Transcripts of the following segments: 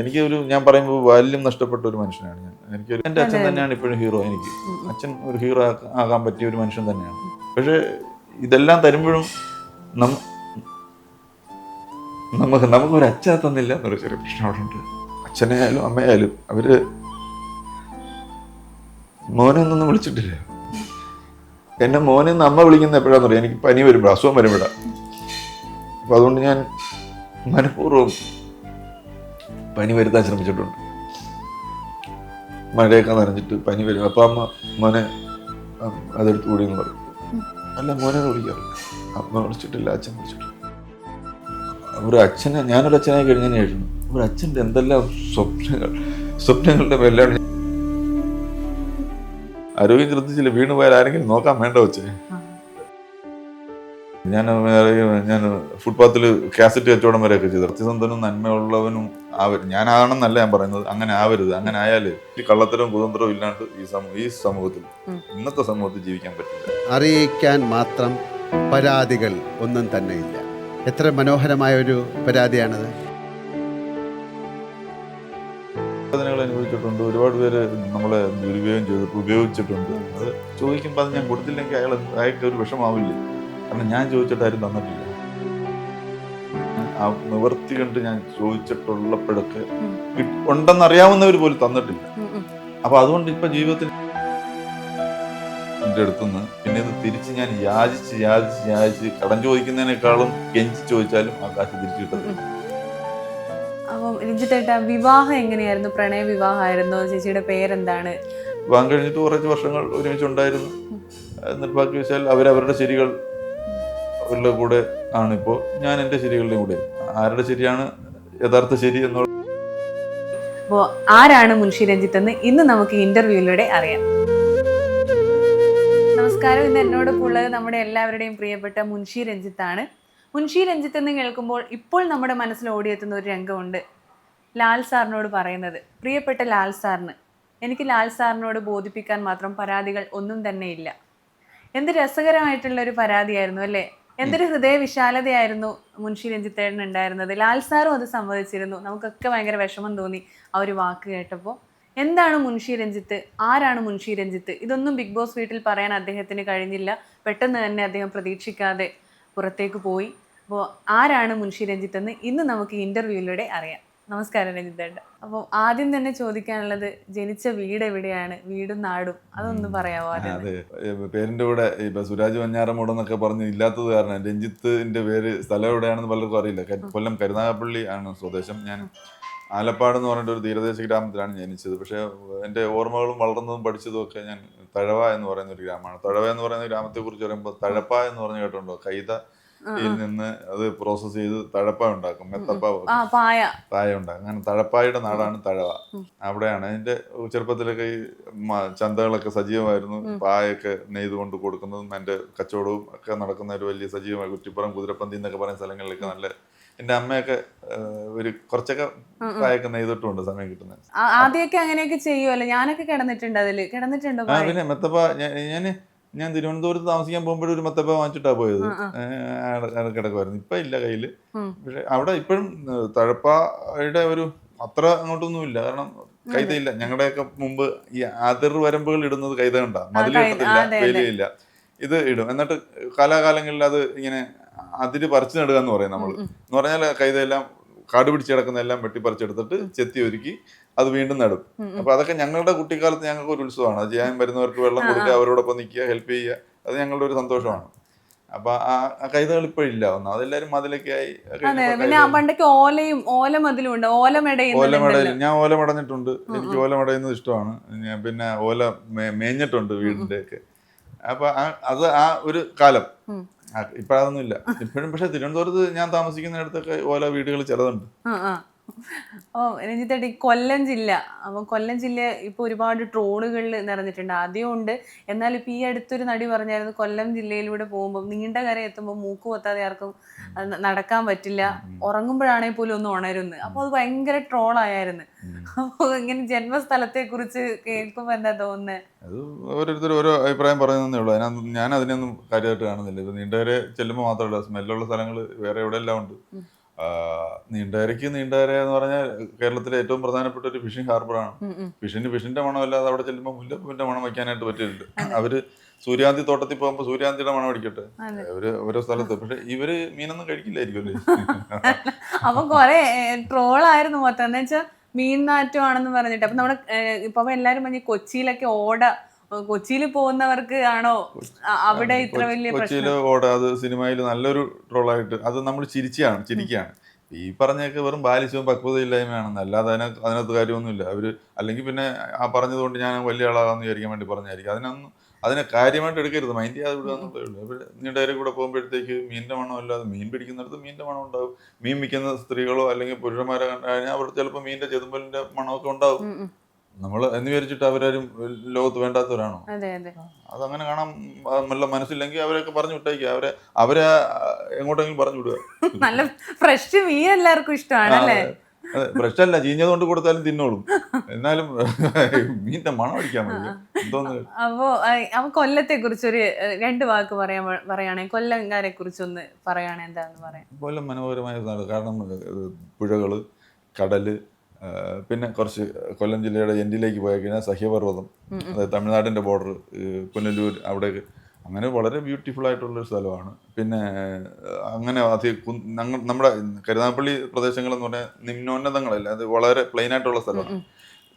എനിക്ക് ഒരു ഞാൻ പറയുമ്പോൾ ബാല്യം നഷ്ടപ്പെട്ട ഒരു മനുഷ്യനാണ് ഞാൻ. എനിക്ക് എന്റെ അച്ഛൻ തന്നെയാണ് ഇപ്പോഴും ഹീറോ എനിക്ക്. അച്ഛൻ ഒരു ഹീറോ ആകാൻ പറ്റിയ ഒരു മനുഷ്യൻ തന്നെയാണ്. പക്ഷേ ഇതെല്ലാം തരുമ്പോഴും നമ്മ നമുക്ക് നമുക്കൊരു അച്ഛനെ തന്നില്ല എന്നൊരു ചെറിയ പ്രശ്നം അവിടെ ഉണ്ട്. അച്ഛനായാലും അമ്മയായാലും അവർ മോനെ ഒന്നും വിളിച്ചിട്ടില്ല. എന്നെ മോനെ നിന്ന് അമ്മ വിളിക്കുന്ന എപ്പോഴാണെന്ന് പറയാം എനിക്ക് പനി വരുമ്പോഴാണ് അസുഖം വരുമ്പോഴാണ് അപ്പൊ അതുകൊണ്ട് ഞാൻ മനഃപൂർവം പനി വരുത്താൻ ശ്രമിച്ചിട്ടുണ്ട്. മഴയൊക്കെ നനഞ്ഞിട്ട് പനി വരും. അപ്പൊ അമ്മ മോനെ അതെടുത്ത് കൂടി എന്ന് പറയും അല്ല മോനെ വിളിക്കാറില്ല അമ്മ വിളിച്ചിട്ടില്ല അച്ഛൻ വിളിച്ചിട്ടില്ല ഒരു അച്ഛനെ ഞാനൊരു അച്ഛനായി കഴിഞ്ഞതിന് ശേഷം ഒരു അച്ഛന്റെ എന്തെല്ലാം സ്വപ്നങ്ങൾ സ്വപ്നങ്ങളുടെ ഞാൻ- ആരോഗ്യം ശ്രദ്ധിച്ചില്ല വീണ് പോയാൽ ആരെങ്കിലും നോക്കാൻ വേണ്ട വെച്ചേ ഞാൻ ഞാൻ ഫുട്പാത്തിൽ കാസറ്റ് കച്ചവടം വരെയൊക്കെ ചെയ്തു. സത്യസന്ധനും നന്മയുള്ളവനും ആവരുത്. ഞാനാണെന്നല്ല ഞാൻ പറയുന്നത്. അങ്ങനെ ആവരുത്. അങ്ങനെ ആയാൽ ഈ കള്ളത്തരവും കുതന്ത്രവും ഇല്ലാണ്ട് ഈ സമൂഹ ഈ സമൂഹത്തിൽ ഇന്നത്തെ സമൂഹത്തിൽ ജീവിക്കാൻ പറ്റില്ല. അറിയിക്കാൻ മാത്രം പരാതികൾ ഒന്നും തന്നെ ഇല്ല. എത്ര മനോഹരമായ ഒരു പരാതിയാണത്. വേദനകൾ അനുഭവിച്ചിട്ടുണ്ട്. ഒരുപാട് പേര് നമ്മളെ ദുരുപയോഗം ചെയ്തിട്ട് ഉപയോഗിച്ചിട്ടുണ്ട്. അത് ചോദിക്കുമ്പോൾ അത് ഞാൻ കൊടുത്തില്ലെങ്കിൽ അയാൾ അയാൾക്ക് ഒരു വിഷമാവില്ലേ. കാരണം ഞാൻ ചോദിച്ചിട്ട് ആരും തന്നിട്ടില്ല. ആ നിവർത്തി കണ്ട് ഞാൻ ചോദിച്ചിട്ടുള്ളപ്പോഴൊക്കെ ഉണ്ടെന്നറിയാവുന്നവർ പോലും തന്നിട്ടില്ല. അപ്പൊ അതുകൊണ്ട് ഇപ്പൊ ജീവിതത്തിൽ എന്റെ അടുത്തുനിന്ന് പിന്നെ ഇത് തിരിച്ച് ഞാൻ യാചിച്ച് യാചിച്ച് യാചിച്ച് കടം ചോദിക്കുന്നതിനേക്കാളും കെഞ്ചി ചോദിച്ചാലും ആ കാശ് തിരിച്ചു കിട്ടുന്നു അപ്പം രഞ്ജിത്തേട്ട വിവാഹം എങ്ങനെയായിരുന്നു? പ്രണയ വിവാഹമായിരുന്നു. ചേച്ചിയുടെ പേരെന്താണ്? വിവാഹം കഴിഞ്ഞിട്ട് കുറച്ച് വർഷങ്ങൾ ഒരുമിച്ചുണ്ടായിരുന്നു. നിർഭാഗ്യവശാൽ അവരവരുടെ ശരികൾ ഉള്ള കൂടെ ആണിപ്പോൾ ഞാൻ എന്റെ ശരികളുടെ കൂടെ. ആരുടെ ശരിയാണ്? യഥാർത്ഥ ശരി എന്നുള്ള അപ്പോൾ ആരാണ് മുൻഷി രഞ്ജിത്ത് എന്ന് ഇന്ന് നമുക്ക് ഇന്റർവ്യൂയിലൂടെ അറിയാം. നമസ്കാരം. ഇന്ന് എന്നോടൊപ്പം ഉള്ളത് നമ്മുടെ എല്ലാവരുടെയും പ്രിയപ്പെട്ട മുൻഷി രഞ്ജിത്താണ്. മുൻഷി രഞ്ജിത്ത് എന്ന് കേൾക്കുമ്പോൾ ഇപ്പോൾ നമ്മുടെ മനസ്സിൽ ഓടിയെത്തുന്ന ഒരു രംഗമുണ്ട്. ലാൽ സാറിനോട് പറയുന്നത് പ്രിയപ്പെട്ട ലാൽ സാറിന് എനിക്ക് ലാൽ സാറിനോട് ബോധിപ്പിക്കാൻ മാത്രം പരാതികൾ ഒന്നും തന്നെ ഇല്ല. എന്ത് രസകരമായിട്ടുള്ള ഒരു പരാതിയായിരുന്നു അല്ലേ? എന്തൊരു ഹൃദയ വിശാലതയായിരുന്നു മുൻഷി രഞ്ജിത്തേടൻ ഉണ്ടായിരുന്നത്. ലാൽ സാറും അത് സമ്മതിച്ചിരുന്നു. നമുക്കൊക്കെ ഭയങ്കര വിഷമം തോന്നി ആ ഒരു വാക്ക് കേട്ടപ്പോൾ എന്താണ് മുൻഷി രഞ്ജിത്ത്? ആരാണ് മുൻഷി രഞ്ജിത്ത്? ഇതൊന്നും ബിഗ് ബോസ് വീട്ടിൽ പറയാൻ അദ്ദേഹത്തിന് കഴിഞ്ഞില്ല. പെട്ടെന്ന് തന്നെ അദ്ദേഹം പ്രതീക്ഷിക്കാതെ പുറത്തേക്ക് പോയി. അപ്പോൾ ആരാണ് മുൻഷി രഞ്ജിത്ത് എന്ന് ഇന്ന് നമുക്ക് ഇന്റർവ്യൂയിലൂടെ അറിയാം. നമസ്കാരം രഞ്ജിത്തേട്ട അപ്പോൾ ആദ്യം തന്നെ ചോദിക്കാനുള്ളത് ജനിച്ച വീട് എവിടെയാണ്? വീടും നാടും അതൊന്ന് പറയാമോ അതെ. പേരിന്റെ കൂടെ ഇപ്പൊ സുരാജ് വഞ്ഞാറമൂട് എന്നൊക്കെ പറഞ്ഞ് ഇല്ലാത്തത് കാരണം രഞ്ജിത്തിന്റെ പേര് സ്ഥലം എവിടെയാണെന്ന് പലർക്കും അറിയില്ല. കൊല്ലം കരുനാഗപ്പള്ളി ആണ് സ്വദേശം. ഞാൻ ആലപ്പാട് എന്ന് പറഞ്ഞിട്ട് ഒരു തീരദേശ ഗ്രാമത്തിലാണ് ജനിച്ചത്. പക്ഷേ എന്റെ ഓർമ്മകളും വളർന്നതും പഠിച്ചതും ഒക്കെ ഞാൻ തഴവ എന്ന് പറയുന്ന ഒരു ഗ്രാമമാണ്. തഴവ എന്ന് പറയുന്ന ഗ്രാമത്തെ കുറിച്ച് പറയുമ്പോൾ തഴപ്പ എന്ന് പറഞ്ഞ് കേട്ടുണ്ടോ കൈത നിന്ന് അത് പ്രോസസ് ചെയ്ത് തഴപ്പ ഉണ്ടാക്കും. മെത്തപ്പ ആ പായ. പായ ഉണ്ടാക്കും. അങ്ങനെ തഴപ്പായുടെ നാടാണ് തഴവ. അവിടെയാണ് അതിന്റെ ചെറുപ്പത്തിലൊക്കെ ഈ ചന്തകളൊക്കെ സജീവമായിരുന്നു. പായൊക്കെ നെയ്ത് കൊണ്ട് കൊടുക്കുന്നതും എന്റെ കച്ചവടവും ഒക്കെ നടക്കുന്ന ഒരു വലിയ സജീവമായ കുറ്റിപ്പുറം കുതിരപ്പന്തി എന്നൊക്കെ പറയുന്ന സ്ഥലങ്ങളിലൊക്കെ നല്ല എന്റെ അമ്മയൊക്കെ ഒരു കുറച്ചൊക്കെ പായൊക്കെ നെയ്തിട്ടുണ്ട് സമയം കിട്ടുന്നത് ആ- ആദ്യമൊക്കെ അങ്ങനെയൊക്കെ ചെയ്യുമല്ലോ ഞാനൊക്കെ കിടന്നിട്ടുണ്ട് അതിൽ. കിടന്നിട്ടുണ്ടോ? പിന്നെ മെത്തപ്പ ഞാൻ ഞാൻ തിരുവനന്തപുരത്ത് താമസിക്കാൻ പോകുമ്പോഴും ഒരു മത്തപ്പ വാങ്ങിച്ചിട്ടാ പോയത്. കിടക്കുമായിരുന്നു ഇപ്പൊ ഇല്ല കയ്യിൽ. പക്ഷെ അവിടെ ഇപ്പോഴും തഴപ്പയുടെ ഒരു അത്ര അങ്ങോട്ടൊന്നും ഇല്ല കാരണം കൈതയില്ല ഞങ്ങളുടെയൊക്കെ മുമ്പ് ഈ അതിർ വരമ്പുകൾ ഇടുന്നത് കൈത കണ്ട. അതെ. വേലിയില്ല ഇത് ഇടും. എന്നിട്ട് കാലാകാലങ്ങളിൽ അത് ഇങ്ങനെ അതിര് പറിച്ചു നടുക എന്ന് പറയും നമ്മൾ എന്ന് പറഞ്ഞാൽ കൈതയെല്ലാം കാട് പിടിച്ച് കിടക്കുന്നതെല്ലാം വെട്ടിപ്പറിച്ചെടുത്തിട്ട് ചെത്തി ഒരുക്കി അത് വീണ്ടും നടും. അപ്പൊ അതൊക്കെ ഞങ്ങളുടെ കുട്ടിക്കാലത്ത് ഞങ്ങൾക്ക് ഒരു ഉത്സവമാണ്. അത് ചെയ്യാൻ വരുന്നവർക്ക് വെള്ളം കൊടുക്കുക അവരോടൊപ്പം നിൽക്കുക ഹെൽപ്പ് ചെയ്യുക. അത് ഞങ്ങളുടെ ഒരു സന്തോഷമാണ്. അപ്പൊ ആ കൈതകൾ ഇപ്പോഴില്ല ഒന്നും അതെല്ലാരും മതിലൊക്കെ ആയി. പിന്നെ പണ്ടൊക്കെ ഓലയും ഓലമതിലും ഉണ്ട്. ഓലമെടയുന്നുണ്ടല്ലോ ഓലമടയിൽ ഞാൻ ഓലമടഞ്ഞിട്ടുണ്ട് എനിക്ക് ഓലമടയുന്നത് ഇഷ്ടമാണ്. ഞാൻ പിന്നെ ഓല മേഞ്ഞിട്ടുണ്ട് വീടിന്റെ ഒക്കെ അപ്പൊ അത് ആ ഒരു കാലം. ഉം. ആ, ഇപ്പഴതൊന്നും ഇല്ല ഇപ്പോഴും പക്ഷെ തിരുവനന്തപുരത്ത് ഞാൻ താമസിക്കുന്നിടത്തൊക്കെ ഓല വീടുകൾ ചിലതുണ്ട്. ഓ രഞ്ജിത്തേട്ടി കൊല്ലം ജില്ല. അപ്പം കൊല്ലം ജില്ല ഇപ്പോൾ ഒരുപാട് ട്രോളുകളിൽ നിറഞ്ഞിട്ടുണ്ട്. ആദ്യം ഉണ്ട്. എന്നാൽ ഇപ്പം ഈ അടുത്തൊരു നടി പറഞ്ഞായിരുന്നു കൊല്ലം ജില്ലയിലൂടെ പോകുമ്പോൾ നീണ്ട കര എത്തുമ്പോൾ മൂക്ക് പൊത്താതെ ആർക്കും നടക്കാൻ പറ്റില്ല. ഉറങ്ങുമ്പോഴാണെങ്കിൽ പോലും ഒന്ന് ഉണരുന്ന്. അപ്പോൾ അത് ഭയങ്കര ട്രോളായിരുന്നു അപ്പോൾ ഇങ്ങനെ ജന്മസ്ഥലത്തെ കുറിച്ച് കേൾക്കുമ്പോൾ എന്താ തോന്നുന്നത് അത് ഓരോരുത്തർ ഓരോ അഭിപ്രായം പറയുന്നതേ ഉള്ളൂ. അതിനകത്ത് ഞാൻ അതിനൊന്നും കാര്യമായിട്ട് കാണുന്നില്ല. ഇപ്പം നീണ്ടവരെ ചെല്ലുമ്പോൾ മാത്രമല്ല സ്മെല്ലുള്ള സ്ഥലങ്ങൾ വേറെ എവിടെയെല്ലാം ഉണ്ട്. നീണ്ടകരയ്ക്ക് നീണ്ടകര എന്ന് പറഞ്ഞാൽ കേരളത്തിലെ ഏറ്റവും പ്രധാനപ്പെട്ട ഒരു ഫിഷിംഗ് ഹാർബറാണ്. ഫിഷിന് ഫിഷിന്റെ മണമല്ലാതെ അവിടെ ചെല്ലുമ്പോൾ മുല്ലപ്പൂവിന്റെ മണം വയ്ക്കാനായിട്ട് പറ്റിയിട്ടുണ്ട്. അവർ സൂര്യാന്തി തോട്ടത്തിൽ പോകുമ്പോൾ സൂര്യാന്തിയുടെ മണം അടിക്കട്ടെ. അവർ ഓരോ സ്ഥലത്ത് പക്ഷെ ഇവർ മീനൊന്നും കഴിക്കില്ലായിരിക്കും അപ്പൊ കൊറേ ട്രോളായിരുന്നു മൊത്തം. എന്ന് വെച്ചാൽ മീൻ നാറ്റമാണെന്ന് പറഞ്ഞിട്ട്. അപ്പൊ നമ്മുടെ ഇപ്പൊ എല്ലാരും പറഞ്ഞ് കൊച്ചിയിലൊക്കെ ഓട കൊച്ചിയിൽ പോകുന്നവർക്ക് ആണോ അവിടെ ഇത്ര വലിയ കൊച്ചിയിൽ അത് സിനിമയിൽ നല്ലൊരു ട്രോളായിട്ട് അത് നമ്മൾ ചിരിച്ചാണ് ചിരിക്കുകയാണ് ഈ പറഞ്ഞൊക്കെ വെറും ബാലിശവും പക്വതയില്ലായ്മയാണെന്ന് അല്ലാതെ അതിനകത്ത് അതിനകത്ത് കാര്യമൊന്നുമില്ല. അവർ അല്ലെങ്കിൽ പിന്നെ ആ പറഞ്ഞതുകൊണ്ട് ഞാൻ വലിയ ആളാകാമെന്ന് വിചാരിക്കാൻ വേണ്ടി പറഞ്ഞായിരിക്കും. അതിനൊന്നും അതിനെ കാര്യമായിട്ട് എടുക്കരുത്. മൈൻഡ് ചെയ്യാതെ വിടുക നീണ്ടേരെ കൂടെ പോകുമ്പോഴത്തേക്ക് മീനിന്റെ മണം അല്ലാതെ മീൻ പിടിക്കുന്നിടത്ത് മീനിന്റെ മണം ഉണ്ടാവും. മീൻ വിൽക്കുന്ന സ്ത്രീകളോ അല്ലെങ്കിൽ പുരുഷന്മാരോ കണ്ടു കഴിഞ്ഞാൽ അവിടെ ചിലപ്പോൾ മീനിന്റെ ചെതുമ്പലിന്റെ മണമൊക്കെ ഉണ്ടാവും. നമ്മൾ എന്ന് വിചാരിച്ചിട്ട് അവരാരും ലോകത്ത് വേണ്ടാത്തവരാണോ? അതെ അതെ. അതങ്ങനെ കാണാൻ നല്ല മനസ്സില്ലെങ്കിൽ അവരൊക്കെ പറഞ്ഞു വിട്ടേക്കുക അവരെ അവരെ എങ്ങോട്ടെങ്കിലും പറഞ്ഞു വിടുക. നല്ല ഫ്രഷ് മീൻ എല്ലാവർക്കും ഇഷ്ടമാണ് അല്ലേ? ഫ്രഷ് അല്ല ചീഞ്ഞത് കൊണ്ട് കൊടുത്താലും തിന്നോളും. എന്നാലും മീനിന്റെ മണം അടിക്കാൻ മതി. അപ്പോ കൊല്ലത്തെ കുറിച്ച് ഒരു രണ്ട് വാക്ക് പറയാൻ പറയുകയാണെങ്കിൽ കൊല്ലംകാരെ കുറിച്ചൊന്ന് പറയുകയാണെങ്കിൽ എന്താന്ന് പറയാം? കൊല്ലം മനോഹരമായ കാരണം പുഴകൾ കടൽ പിന്നെ കുറച്ച് കൊല്ലം ജില്ലയുടെ എൻഡിലേക്ക് പോയി കഴിഞ്ഞാൽ സഹ്യപർവതം അതായത് തമിഴ്നാടിന്റെ ബോർഡർ പുനലൂർ അവിടെ അങ്ങനെ വളരെ ബ്യൂട്ടിഫുൾ ആയിട്ടുള്ളൊരു സ്ഥലമാണ്. പിന്നെ അങ്ങനെ അധികം നമ്മുടെ കരുനാഗപ്പള്ളി പ്രദേശങ്ങളെന്ന് പറഞ്ഞാൽ നിമ്നോന്നതങ്ങളല്ല അത് വളരെ പ്ലെയിൻ ആയിട്ടുള്ള സ്ഥലമാണ്.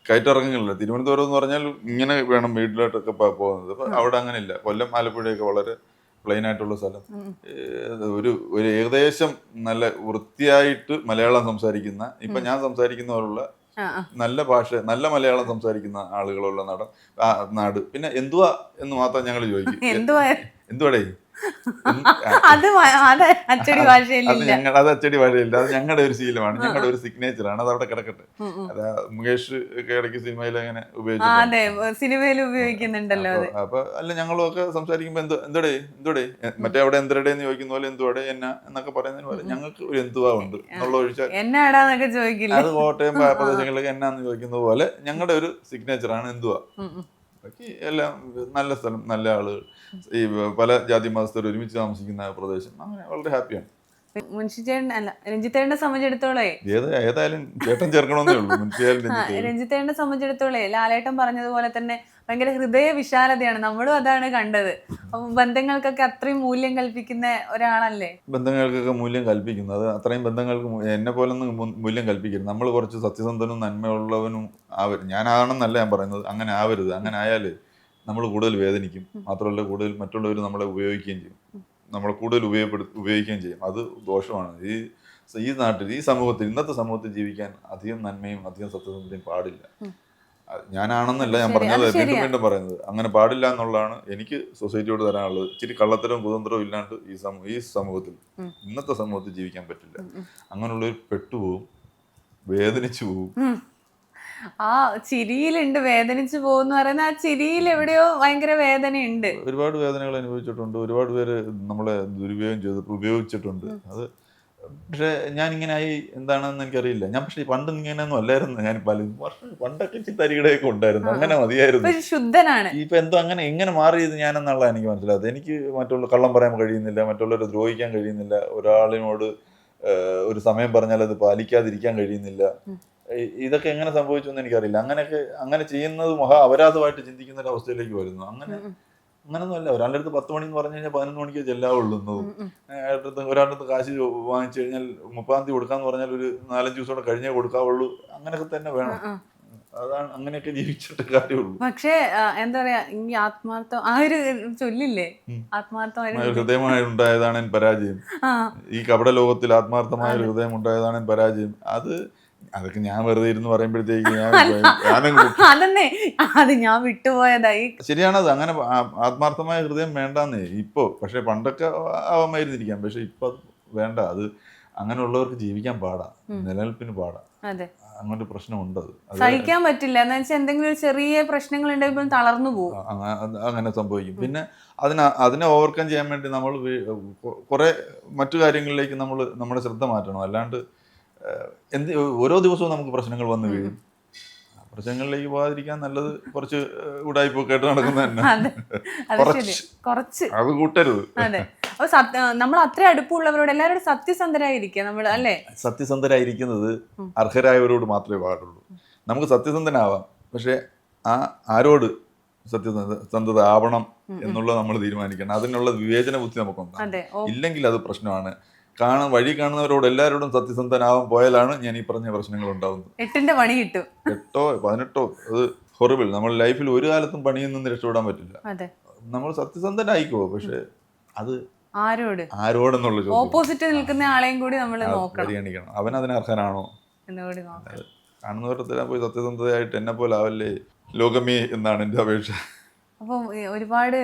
കയറ്റിറങ്ങുന്നില്ല. തിരുവനന്തപുരം എന്ന് പറഞ്ഞാൽ ഇങ്ങനെ വേണം വീട്ടിലോട്ടൊക്കെ പോകുന്നത് അപ്പൊ അവിടെ അങ്ങനെ ഇല്ല കൊല്ലം ആലപ്പുഴയൊക്കെ വളരെ പ്ലെയിൻ ആയിട്ടുള്ള സ്ഥലം. ഒരു ഒരു ഏകദേശം നല്ല വൃത്തിയായിട്ട് മലയാളം സംസാരിക്കുന്ന ഇപ്പൊ ഞാൻ സംസാരിക്കുന്ന പോലുള്ള ആ ആ. നല്ല ഭാഷ നല്ല മലയാളം സംസാരിക്കുന്ന ആളുകളുള്ള നാട് നാട്. പിന്നെ എന്തുവാ എന്ന് മാത്രം ഞങ്ങൾ ചോദിക്കും. എന്തുവാ? എന്തുവാടേ? അത് അച്ചടി ഭാഷയിലില്ല. ഞങ്ങൾ അത് അച്ചടി ഭാഷയില്ല അത് ഞങ്ങളുടെ ഒരു ശീലമാണ്. ഞങ്ങളുടെ ഒരു സിഗ്നേച്ചറാണ് അത് അവിടെ കിടക്കട്ടെ. അതാ മുകേഷ് ഇടയ്ക്ക് സിനിമയിൽ അങ്ങനെ അതെ. സിനിമയിൽ ഉപയോഗിക്കുന്നുണ്ടല്ലോ അപ്പൊ- അല്ല ഞങ്ങളും ഒക്കെ സംസാരിക്കുമ്പോ എന്തോ എന്തോടെ എന്തോടെ? മറ്റേ അവിടെ എന്തരടെ എന്ന് ചോദിക്കുന്ന പോലെ എന്തുവാടെ എന്നാ എന്നൊക്കെ പറയുന്നതിന് പോലെ ഞങ്ങൾക്ക് ഒരു എന്തുവാ ഉണ്ട് എന്നുള്ള ഒഴിച്ചാൽ എന്നാടാന്നൊക്കെ ചോദിക്കില്ല? അത് കോട്ടയം പ്രദേശങ്ങളിലൊക്കെ എന്നാന്ന് ചോദിക്കുന്ന പോലെ ഞങ്ങളുടെ ഒരു സിഗ്നേച്ചർ ആണ് എന്തുവാ. ബാക്കി എല്ലാം നല്ല സ്ഥലം നല്ല ആളുകൾ. ഈ പല ജാതി മതസ്ഥർ ഒരുമിച്ച് താമസിക്കുന്ന പ്രദേശം. അങ്ങനെ വളരെ ഹാപ്പിയാണ്. മുൻഷിച്ചേട്ടൻ അല്ല രഞ്ജിത്തേട്ടനെ സംബന്ധിച്ചിടത്തോളേ. ഏത് ഏതായാലും ചേട്ടൻ ചേർക്കണമെന്നേ ഉള്ളൂ മുൻസിയാലും ആ, രഞ്ജിത്ത് രഞ്ജിത്തേട്ടനെ സംബന്ധിച്ചിടത്തോളേ ലാലേട്ടൻ പറഞ്ഞതുപോലെ തന്നെ ഭയങ്കര ഹൃദയ വിശാലതയാണ് നമ്മളും അതാണ് കണ്ടത്. ബന്ധങ്ങൾക്കൊക്കെ അത്രയും മൂല്യം കൽപ്പിക്കുന്ന ഒരാളല്ലേ? ബന്ധങ്ങൾക്കൊക്കെ മൂല്യം കൽപ്പിക്കുന്നു. അത് അത്രയും ബന്ധങ്ങൾക്ക് എന്നെ പോലൊന്നും മൂ- മൂല്യം കൽപ്പിക്കരുത്. നമ്മൾ കുറച്ച് സത്യസന്ധനും നന്മയുള്ളവനും ആവരുത്. ഞാനാണെന്നല്ല ഞാൻ പറയുന്നത്. അങ്ങനെ ആവരുത്. അങ്ങനെ ആയാൽ നമ്മൾ കൂടുതൽ വേദനിക്കും. മാത്രമല്ല കൂടുതൽ മറ്റുള്ളവർ നമ്മളെ ഉപയോഗിക്കുകയും ചെയ്യും. നമ്മളെ കൂടുതൽ ഉപയോഗപ്പെടു ഉപയോഗിക്കുകയും ചെയ്യും. അത് ദോഷമാണ്. ഈ ഈ നാട്ടിൽ ഈ സമൂഹത്തിൽ ഇന്നത്തെ സമൂഹത്തിൽ ജീവിക്കാൻ അധികം നന്മയും അധികം സത്യസന്ധതയും പാടില്ല. ഞാനാണെന്നല്ല ഞാൻ പറഞ്ഞത്. വീണ്ടും വീണ്ടും പറയുന്നത്. അങ്ങനെ പാടില്ല എന്നുള്ളതാണ് എനിക്ക് സൊസൈറ്റിയോട് തരാനുള്ളത്. ഇച്ചിരി കള്ളത്തരവും കുതന്ത്രവും ഇല്ലാണ്ട് ഈ സമൂഹ ഈ സമൂഹത്തിൽ ഇന്നത്തെ സമൂഹത്തിൽ ജീവിക്കാൻ പറ്റില്ല. അങ്ങനെയുള്ളവർ പെട്ടുപോകും വേദനിച്ചു പോവും. ആ ചിരിയിലുണ്ട് വേദനിച്ചു പോകുന്ന പറയുന്ന ആ ചിരിയിൽ എവിടെയോ ഭയങ്കര വേദനയുണ്ട്. ഒരുപാട് വേദനകൾ അനുഭവിച്ചിട്ടുണ്ട്. ഒരുപാട് പേര് നമ്മളെ ദുരുപയോഗം ചെയ്ത് ഉപയോഗിച്ചിട്ടുണ്ട്. അത് പക്ഷെ ഞാൻ ഇങ്ങനെ ആയി എന്താണെന്ന് എനിക്കറിയില്ല. ഞാൻ പക്ഷേ പണ്ട് ഇങ്ങനെ ഒന്നും അല്ലായിരുന്നു. ഞാൻ പല വർഷം പണ്ടൊക്കെ തരികിടെ ഒക്കെ ഉണ്ടായിരുന്നു. അങ്ങനെ മതിയായിരുന്നു. ശുദ്ധനാണ്. ഇപ്പൊ എന്തോ അങ്ങനെ എങ്ങനെ മാറിയത് ഞാനെന്നുള്ള എനിക്ക് മനസ്സിലായത് എനിക്ക് മറ്റുള്ള കള്ളം പറയാൻ കഴിയുന്നില്ല മറ്റുള്ളവരെ ദ്രോഹിക്കാൻ കഴിയുന്നില്ല ഒരാളിനോട് ഒരു സമയം പറഞ്ഞാൽ അത് പാലിക്കാതിരിക്കാൻ കഴിയുന്നില്ല. ഇതൊക്കെ എങ്ങനെ സംഭവിച്ചു എന്ന് എനിക്കറിയില്ല. അങ്ങനെയൊക്കെ അങ്ങനെ ചെയ്യുന്നത് മഹാ അപരാധമായിട്ട് ചിന്തിക്കുന്ന ഒരു അവസ്ഥയിലേക്ക് വരുന്നു. അങ്ങനെ. അങ്ങനൊന്നും അല്ല ഒരാളുടെ അടുത്ത് പത്ത് മണി എന്ന് പറഞ്ഞു കഴിഞ്ഞാൽ പതിനൊന്ന് മണിക്ക് ചെല്ലാവുള്ളൂ എന്നതും ഉം, ഉം. അയാളുടെ അടുത്ത് ഒരാളുടെ അടുത്ത് കാശ് വാങ്ങിച്ചു കഴിഞ്ഞാൽ മുപ്പതാം തീയതി കൊടുക്കാന്ന് പറഞ്ഞാൽ ഒരു നാലഞ്ച് ദിവസം കഴിഞ്ഞേ കൊടുക്കാവുള്ളൂ. അങ്ങനെയൊക്കെ തന്നെ വേണം. അതാണ് അങ്ങനെയൊക്കെ ജീവിച്ചിട്ട് കാര്യമുള്ളൂ. പക്ഷേ എന്താ പറയാ ഈ ആത്മാർത്ഥം ആ ഒരു ചൊല്ലില്ലേ. ആത്മാർത്ഥമായ ഹൃദയമായി ഉണ്ടായതാണ് പരാജയം. ഈ കപട ലോകത്തിൽ ആത്മാർത്ഥമായ ഒരു ഹൃദയം ഉണ്ടായതാണ് പരാജയം. അത് അതൊക്കെ ഞാൻ വെറുതെ ഇരുന്ന് പറയുമ്പോഴത്തേക്ക് അതന്നെ. അത് ഞാൻ വിട്ടുപോയതായി. ശരിയാണത് അങ്ങനെ ആത്മാർത്ഥമായ ഹൃദയം വേണ്ടാന്നേ. ഇപ്പോ പക്ഷെ പണ്ടൊക്കെ ആവാമായിരുന്നിരിക്കാം പക്ഷെ ഇപ്പൊ അത് വേണ്ട. അത് അങ്ങനെയുള്ളവർക്ക് ജീവിക്കാൻ പാടാ. നിലനിൽപ്പിന് പാടാ. അതെ. അങ്ങനെ ഒരു പ്രശ്നമുണ്ട് അത്. സഹിക്കാൻ പറ്റില്ല. എന്ന് വെച്ചാൽ എന്തെങ്കിലും ഒരു ചെറിയ പ്രശ്നങ്ങൾ ഉണ്ടെങ്കിൽ തളർന്നു പോകും അങ്ങനെ സംഭവിക്കും. പിന്നെ അതിനെ അതിനെ ഓവർകം ചെയ്യാൻ വേണ്ടി നമ്മൾ കുറെ മറ്റു കാര്യങ്ങളിലേക്ക് നമ്മൾ നമ്മുടെ ശ്രദ്ധ മാറ്റണം. അല്ലാണ്ട് എന്ത് ഓരോ ദിവസവും നമുക്ക് പ്രശ്നങ്ങൾ വന്നു വീഴും. പ്രശ്നങ്ങളിലേക്ക് പോകാതിരിക്കാൻ നല്ലത് കുറച്ച് ഉടായ്പൊക്കെ ആയിട്ട് നടക്കുന്ന തന്നെ. കുറച്ച്. അത് കൂട്ടരുത്. അപ്പൊ നമ്മൾ അത്ര അടുപ്പമുള്ളവരോട് എല്ലാവരോടും സത്യസന്ധരായിരിക്കുക നമ്മൾ അല്ലേ? സത്യസന്ധരായിരിക്കുന്നത് അർഹരായവരോട് മാത്രമേ പാടുള്ളൂ. നമുക്ക് സത്യസന്ധനാവാം. പക്ഷെ ആ ആരോട് സത്യസന്ധത സന്ധത ആവണം എന്നുള്ളത് നമ്മൾ തീരുമാനിക്കണം. അതിനുള്ള വിവേചന ബുദ്ധി നമുക്കുണ്ടാകും ഇല്ലെങ്കിൽ അത് പ്രശ്നമാണ്. കാണാൻ വഴി കാണുന്നവരോട് എല്ലാവരോടും സത്യസന്ധനാവാൻ പോയാലാണ് ഞാൻ ഈ പറഞ്ഞ പ്രശ്നങ്ങൾ ഉണ്ടാവുന്നത്. എട്ടിന്റെ പണി കിട്ടും. എട്ടോ പതിനെട്ടോ അത് ഹൊറിബിൾ നമ്മൾ ലൈഫിൽ ഒരു കാലത്തും പണിയിൽ നിന്ന് രക്ഷപ്പെടാൻ പറ്റില്ല. നമ്മൾ സത്യസന്ധനായിക്കോ? പക്ഷെ അത് ആരോട്? ആരോടെന്നുള്ള ഓപ്പോസിറ്റ് നിൽക്കുന്ന ആളെയും കൂടി നമ്മൾ പരിഗണിക്കണം. അവൻ അതിന് അർഹനാണോ? കാണുന്നവരുടെ പോയി സത്യസന്ധതയായിട്ട് എന്നെ പോലെ ആവല്ലേ? ലോകമേ എന്നാണ് എന്റെ അപേക്ഷ. അപ്പൊ ഒരുപാട്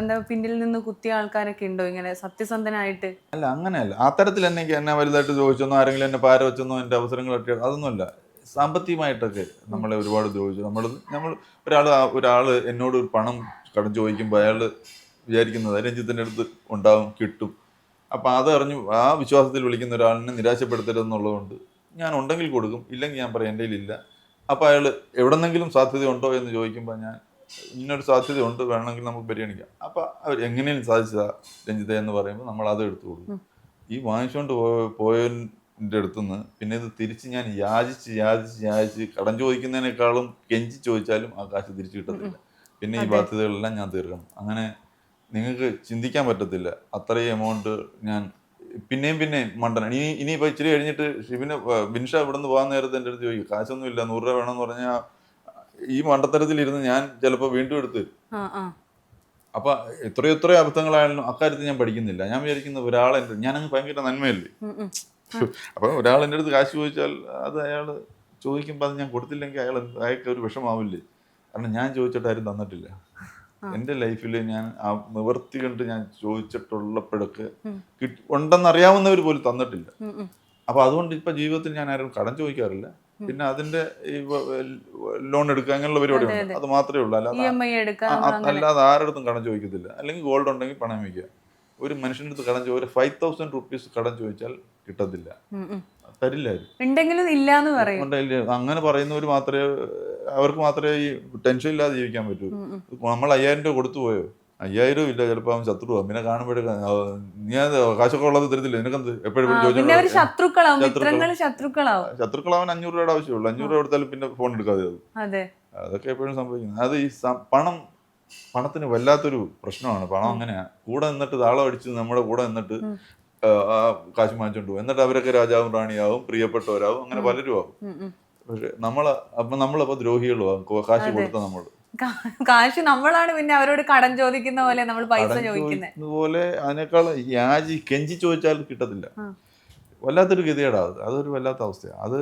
എന്താ പിന്നിൽ നിന്ന് കുത്തിയ ആൾക്കാരൊക്കെ ഉണ്ടോ ഇങ്ങനെ സത്യസന്ധനായിട്ട്? അല്ല അങ്ങനെയല്ല. ആ തരത്തിൽ എന്നെ എന്നെ വലുതായിട്ട് ചോദിച്ചെന്നോ ആരെങ്കിലും എന്നെ പാര വെച്ചെന്നോ എന്റെ അവസരങ്ങളൊക്കെ അതൊന്നുമല്ല. സാമ്പത്തികമായിട്ടൊക്കെ നമ്മളെ ഒരുപാട് ദ്രോഹിച്ചു നമ്മൾ നമ്മൾ ഒരാൾ ഒരാൾ എന്നോട് ഒരു പണം കടം ചോദിക്കുമ്പോൾ അയാൾ വിചാരിക്കുന്നത് രഞ്ജിത്തിന്റെ അടുത്ത് ഉണ്ടാവും കിട്ടും. അപ്പം അതറിഞ്ഞു ആ വിശ്വാസത്തിൽ വിളിക്കുന്ന ഒരാളിനെ നിരാശപ്പെടുത്തരുതെന്നുള്ളതുകൊണ്ട് ഞാൻ ഉണ്ടെങ്കിൽ കൊടുക്കും ഇല്ലെങ്കിൽ ഞാൻ പറയും എന്റെ ഇല്ല അപ്പോൾ അയാൾ എവിടെന്നെങ്കിലും സാധ്യതയുണ്ടോ എന്ന് ചോദിക്കുമ്പോൾ ഞാൻ ഇന്നൊരു സാധ്യതയുണ്ട് വേണമെങ്കിൽ നമുക്ക് പരിഗണിക്കാം. അപ്പോൾ അവർ എങ്ങനെയും സാധിച്ചതാ രഞ്ജിത എന്ന് പറയുമ്പോൾ നമ്മൾ അത് എടുത്തു കൊടുക്കും. ഈ വാങ്ങിച്ചുകൊണ്ട് പോയ പോയതിന്റെ അടുത്തുനിന്ന് പിന്നെ ഇത് തിരിച്ച് ഞാൻ യാചിച്ച് യാചിച്ച് യാചിച്ച് കടം ചോദിക്കുന്നതിനേക്കാളും കെഞ്ചി ചോദിച്ചാലും ആ കാശ് തിരിച്ചു കിട്ടത്തില്ല. പിന്നെ ഈ. ബാധ്യതകളെല്ലാം ഞാൻ തീർക്കണം. അങ്ങനെ നിങ്ങൾക്ക് ചിന്തിക്കാൻ പറ്റത്തില്ല. അത്രയും എമൗണ്ട് ഞാൻ പിന്നെയും പിന്നെയും മണ്ടന. ഇനി ഇനിയിപ്പോൾ ഇച്ചിരി കഴിഞ്ഞിട്ട് ഷിബിന് ബിൻഷ ഇവിടെ നിന്ന് പോകാൻ നേരത്തെ എന്റെ അടുത്ത് ചോദിക്കും. കാശൊന്നും ഇല്ല നൂറ് രൂപ വേണമെന്ന് പറഞ്ഞാൽ ഈ മണ്ടത്തരത്തിലിരുന്ന് ഞാൻ ചിലപ്പോൾ വീണ്ടും എടുത്ത് അപ്പൊ എത്രയോ എത്രയോ അബദ്ധങ്ങളായാലും അക്കാര്യത്തിൽ ഞാൻ പഠിക്കുന്നില്ല. ഞാൻ വിചാരിക്കുന്ന ഒരാളെ ഞാനങ്ങ് ഭയങ്കര നന്മയല്ലേ. അപ്പൊ ഒരാൾ എന്റെ അടുത്ത് കാശ് ചോദിച്ചാൽ അത് അയാൾ ചോദിക്കുമ്പോൾ അത് ഞാൻ കൊടുത്തില്ലെങ്കിൽ അയാൾ അയാൾക്ക് ഒരു വിഷമാവില്ലേ? കാരണം ഞാൻ ചോദിച്ചിട്ട് ആരും തന്നിട്ടില്ല. എന്റെ ലൈഫിൽ ഞാൻ ആ നിവർത്തി കണ്ട് ഞാൻ ചോദിച്ചിട്ടുള്ളപ്പോഴൊക്കെ. കിട്ടി ഉണ്ടെന്നറിയാവുന്നവർ പോലും തന്നിട്ടില്ല. ഉം, ഉം. അപ്പൊ അതുകൊണ്ട് ഇപ്പൊ ജീവിതത്തിൽ ഞാൻ ആരും കടം ചോദിക്കാറില്ല. പിന്നെ അതിന്റെ ഈ ലോൺ എടുക്കുക അങ്ങനെയുള്ള പരിപാടി ഉണ്ട്. അത്. മാത്രമേ ഉള്ളൂ. അല്ലാതെ അങ്ങനെ. അല്ലാതെ ആരടുത്തും കടം ചോദിക്കത്തില്ല. അല്ലെങ്കിൽ ഗോൾഡ് ഉണ്ടെങ്കിൽ പണം വയ്ക്കുക. ഒരു മനുഷ്യന്റെ അടുത്ത് കടം ചോദിച്ചാൽ ഫൈവ് തൗസൻഡ് റുപ്പീസ് കടം ചോദിച്ചാൽ കിട്ടത്തില്ല. തരില്ല. ഉണ്ടെങ്കിലും ഇല്ലാന്ന് പറയും. അങ്ങനെ പറയുന്നവർ മാത്രമേ അവർക്ക് മാത്രമേ ഈ ടെൻഷൻ ഇല്ലാതെ ജീവിക്കാൻ പറ്റൂ. നമ്മൾ അയ്യായിരം രൂപ കൊടുത്തു പോയോ? അയ്യായിരം ഇല്ല ചിലപ്പോൾ അവൻ ശത്രുവാ. പിന്നെ കാണുമ്പോഴേക്കും നീ അത് കാശൊക്കെ ഉള്ളത് തരത്തില്ല നിനക്കെന്ത്? എപ്പോഴും ശത്രുക്കളാവാൻ ശത്രുക്കളാവും. അഞ്ഞൂറ് രൂപയുടെ ആവശ്യമുള്ളൂ. അഞ്ഞൂറ് രൂപ കൊടുത്താലും പിന്നെ ഫോൺ എടുക്കാതെ അതെ. അതൊക്കെ എപ്പോഴും സംഭവിക്കുന്നത്. അത് ഈ പണം പണത്തിന് വല്ലാത്തൊരു പ്രശ്നമാണ്. പണം അങ്ങനെയാ. കൂടെ നിന്നിട്ട് താളം അടിച്ച് നമ്മുടെ കൂടെ നിന്നിട്ട് കാശ് വാങ്ങിച്ചോണ്ട് പോകും എന്നിട്ട് അവരൊക്കെ രാജാവും റാണിയാവും പ്രിയപ്പെട്ടവരാവും അങ്ങനെ പലരും ആവും. പക്ഷെ നമ്മൾ അപ്പൊ നമ്മളപ്പോ ദ്രോഹികളും ആവും കാശ് കൊടുത്ത നമ്മൾ കാ- കാശ് നമ്മളാണ് പിന്നെ അവരോട് കടം ചോദിക്കുന്ന പോലെ നമ്മൾ പൈസ ചോദിക്കുന്നത് പോലെ അതിനേക്കാൾ യാചി കെഞ്ചി ചോദിച്ചാൽ കിട്ടത്തില്ല. വല്ലാത്തൊരു ഗതികേടാ അത്. അതൊരു വല്ലാത്ത അവസ്ഥയാണ് അത്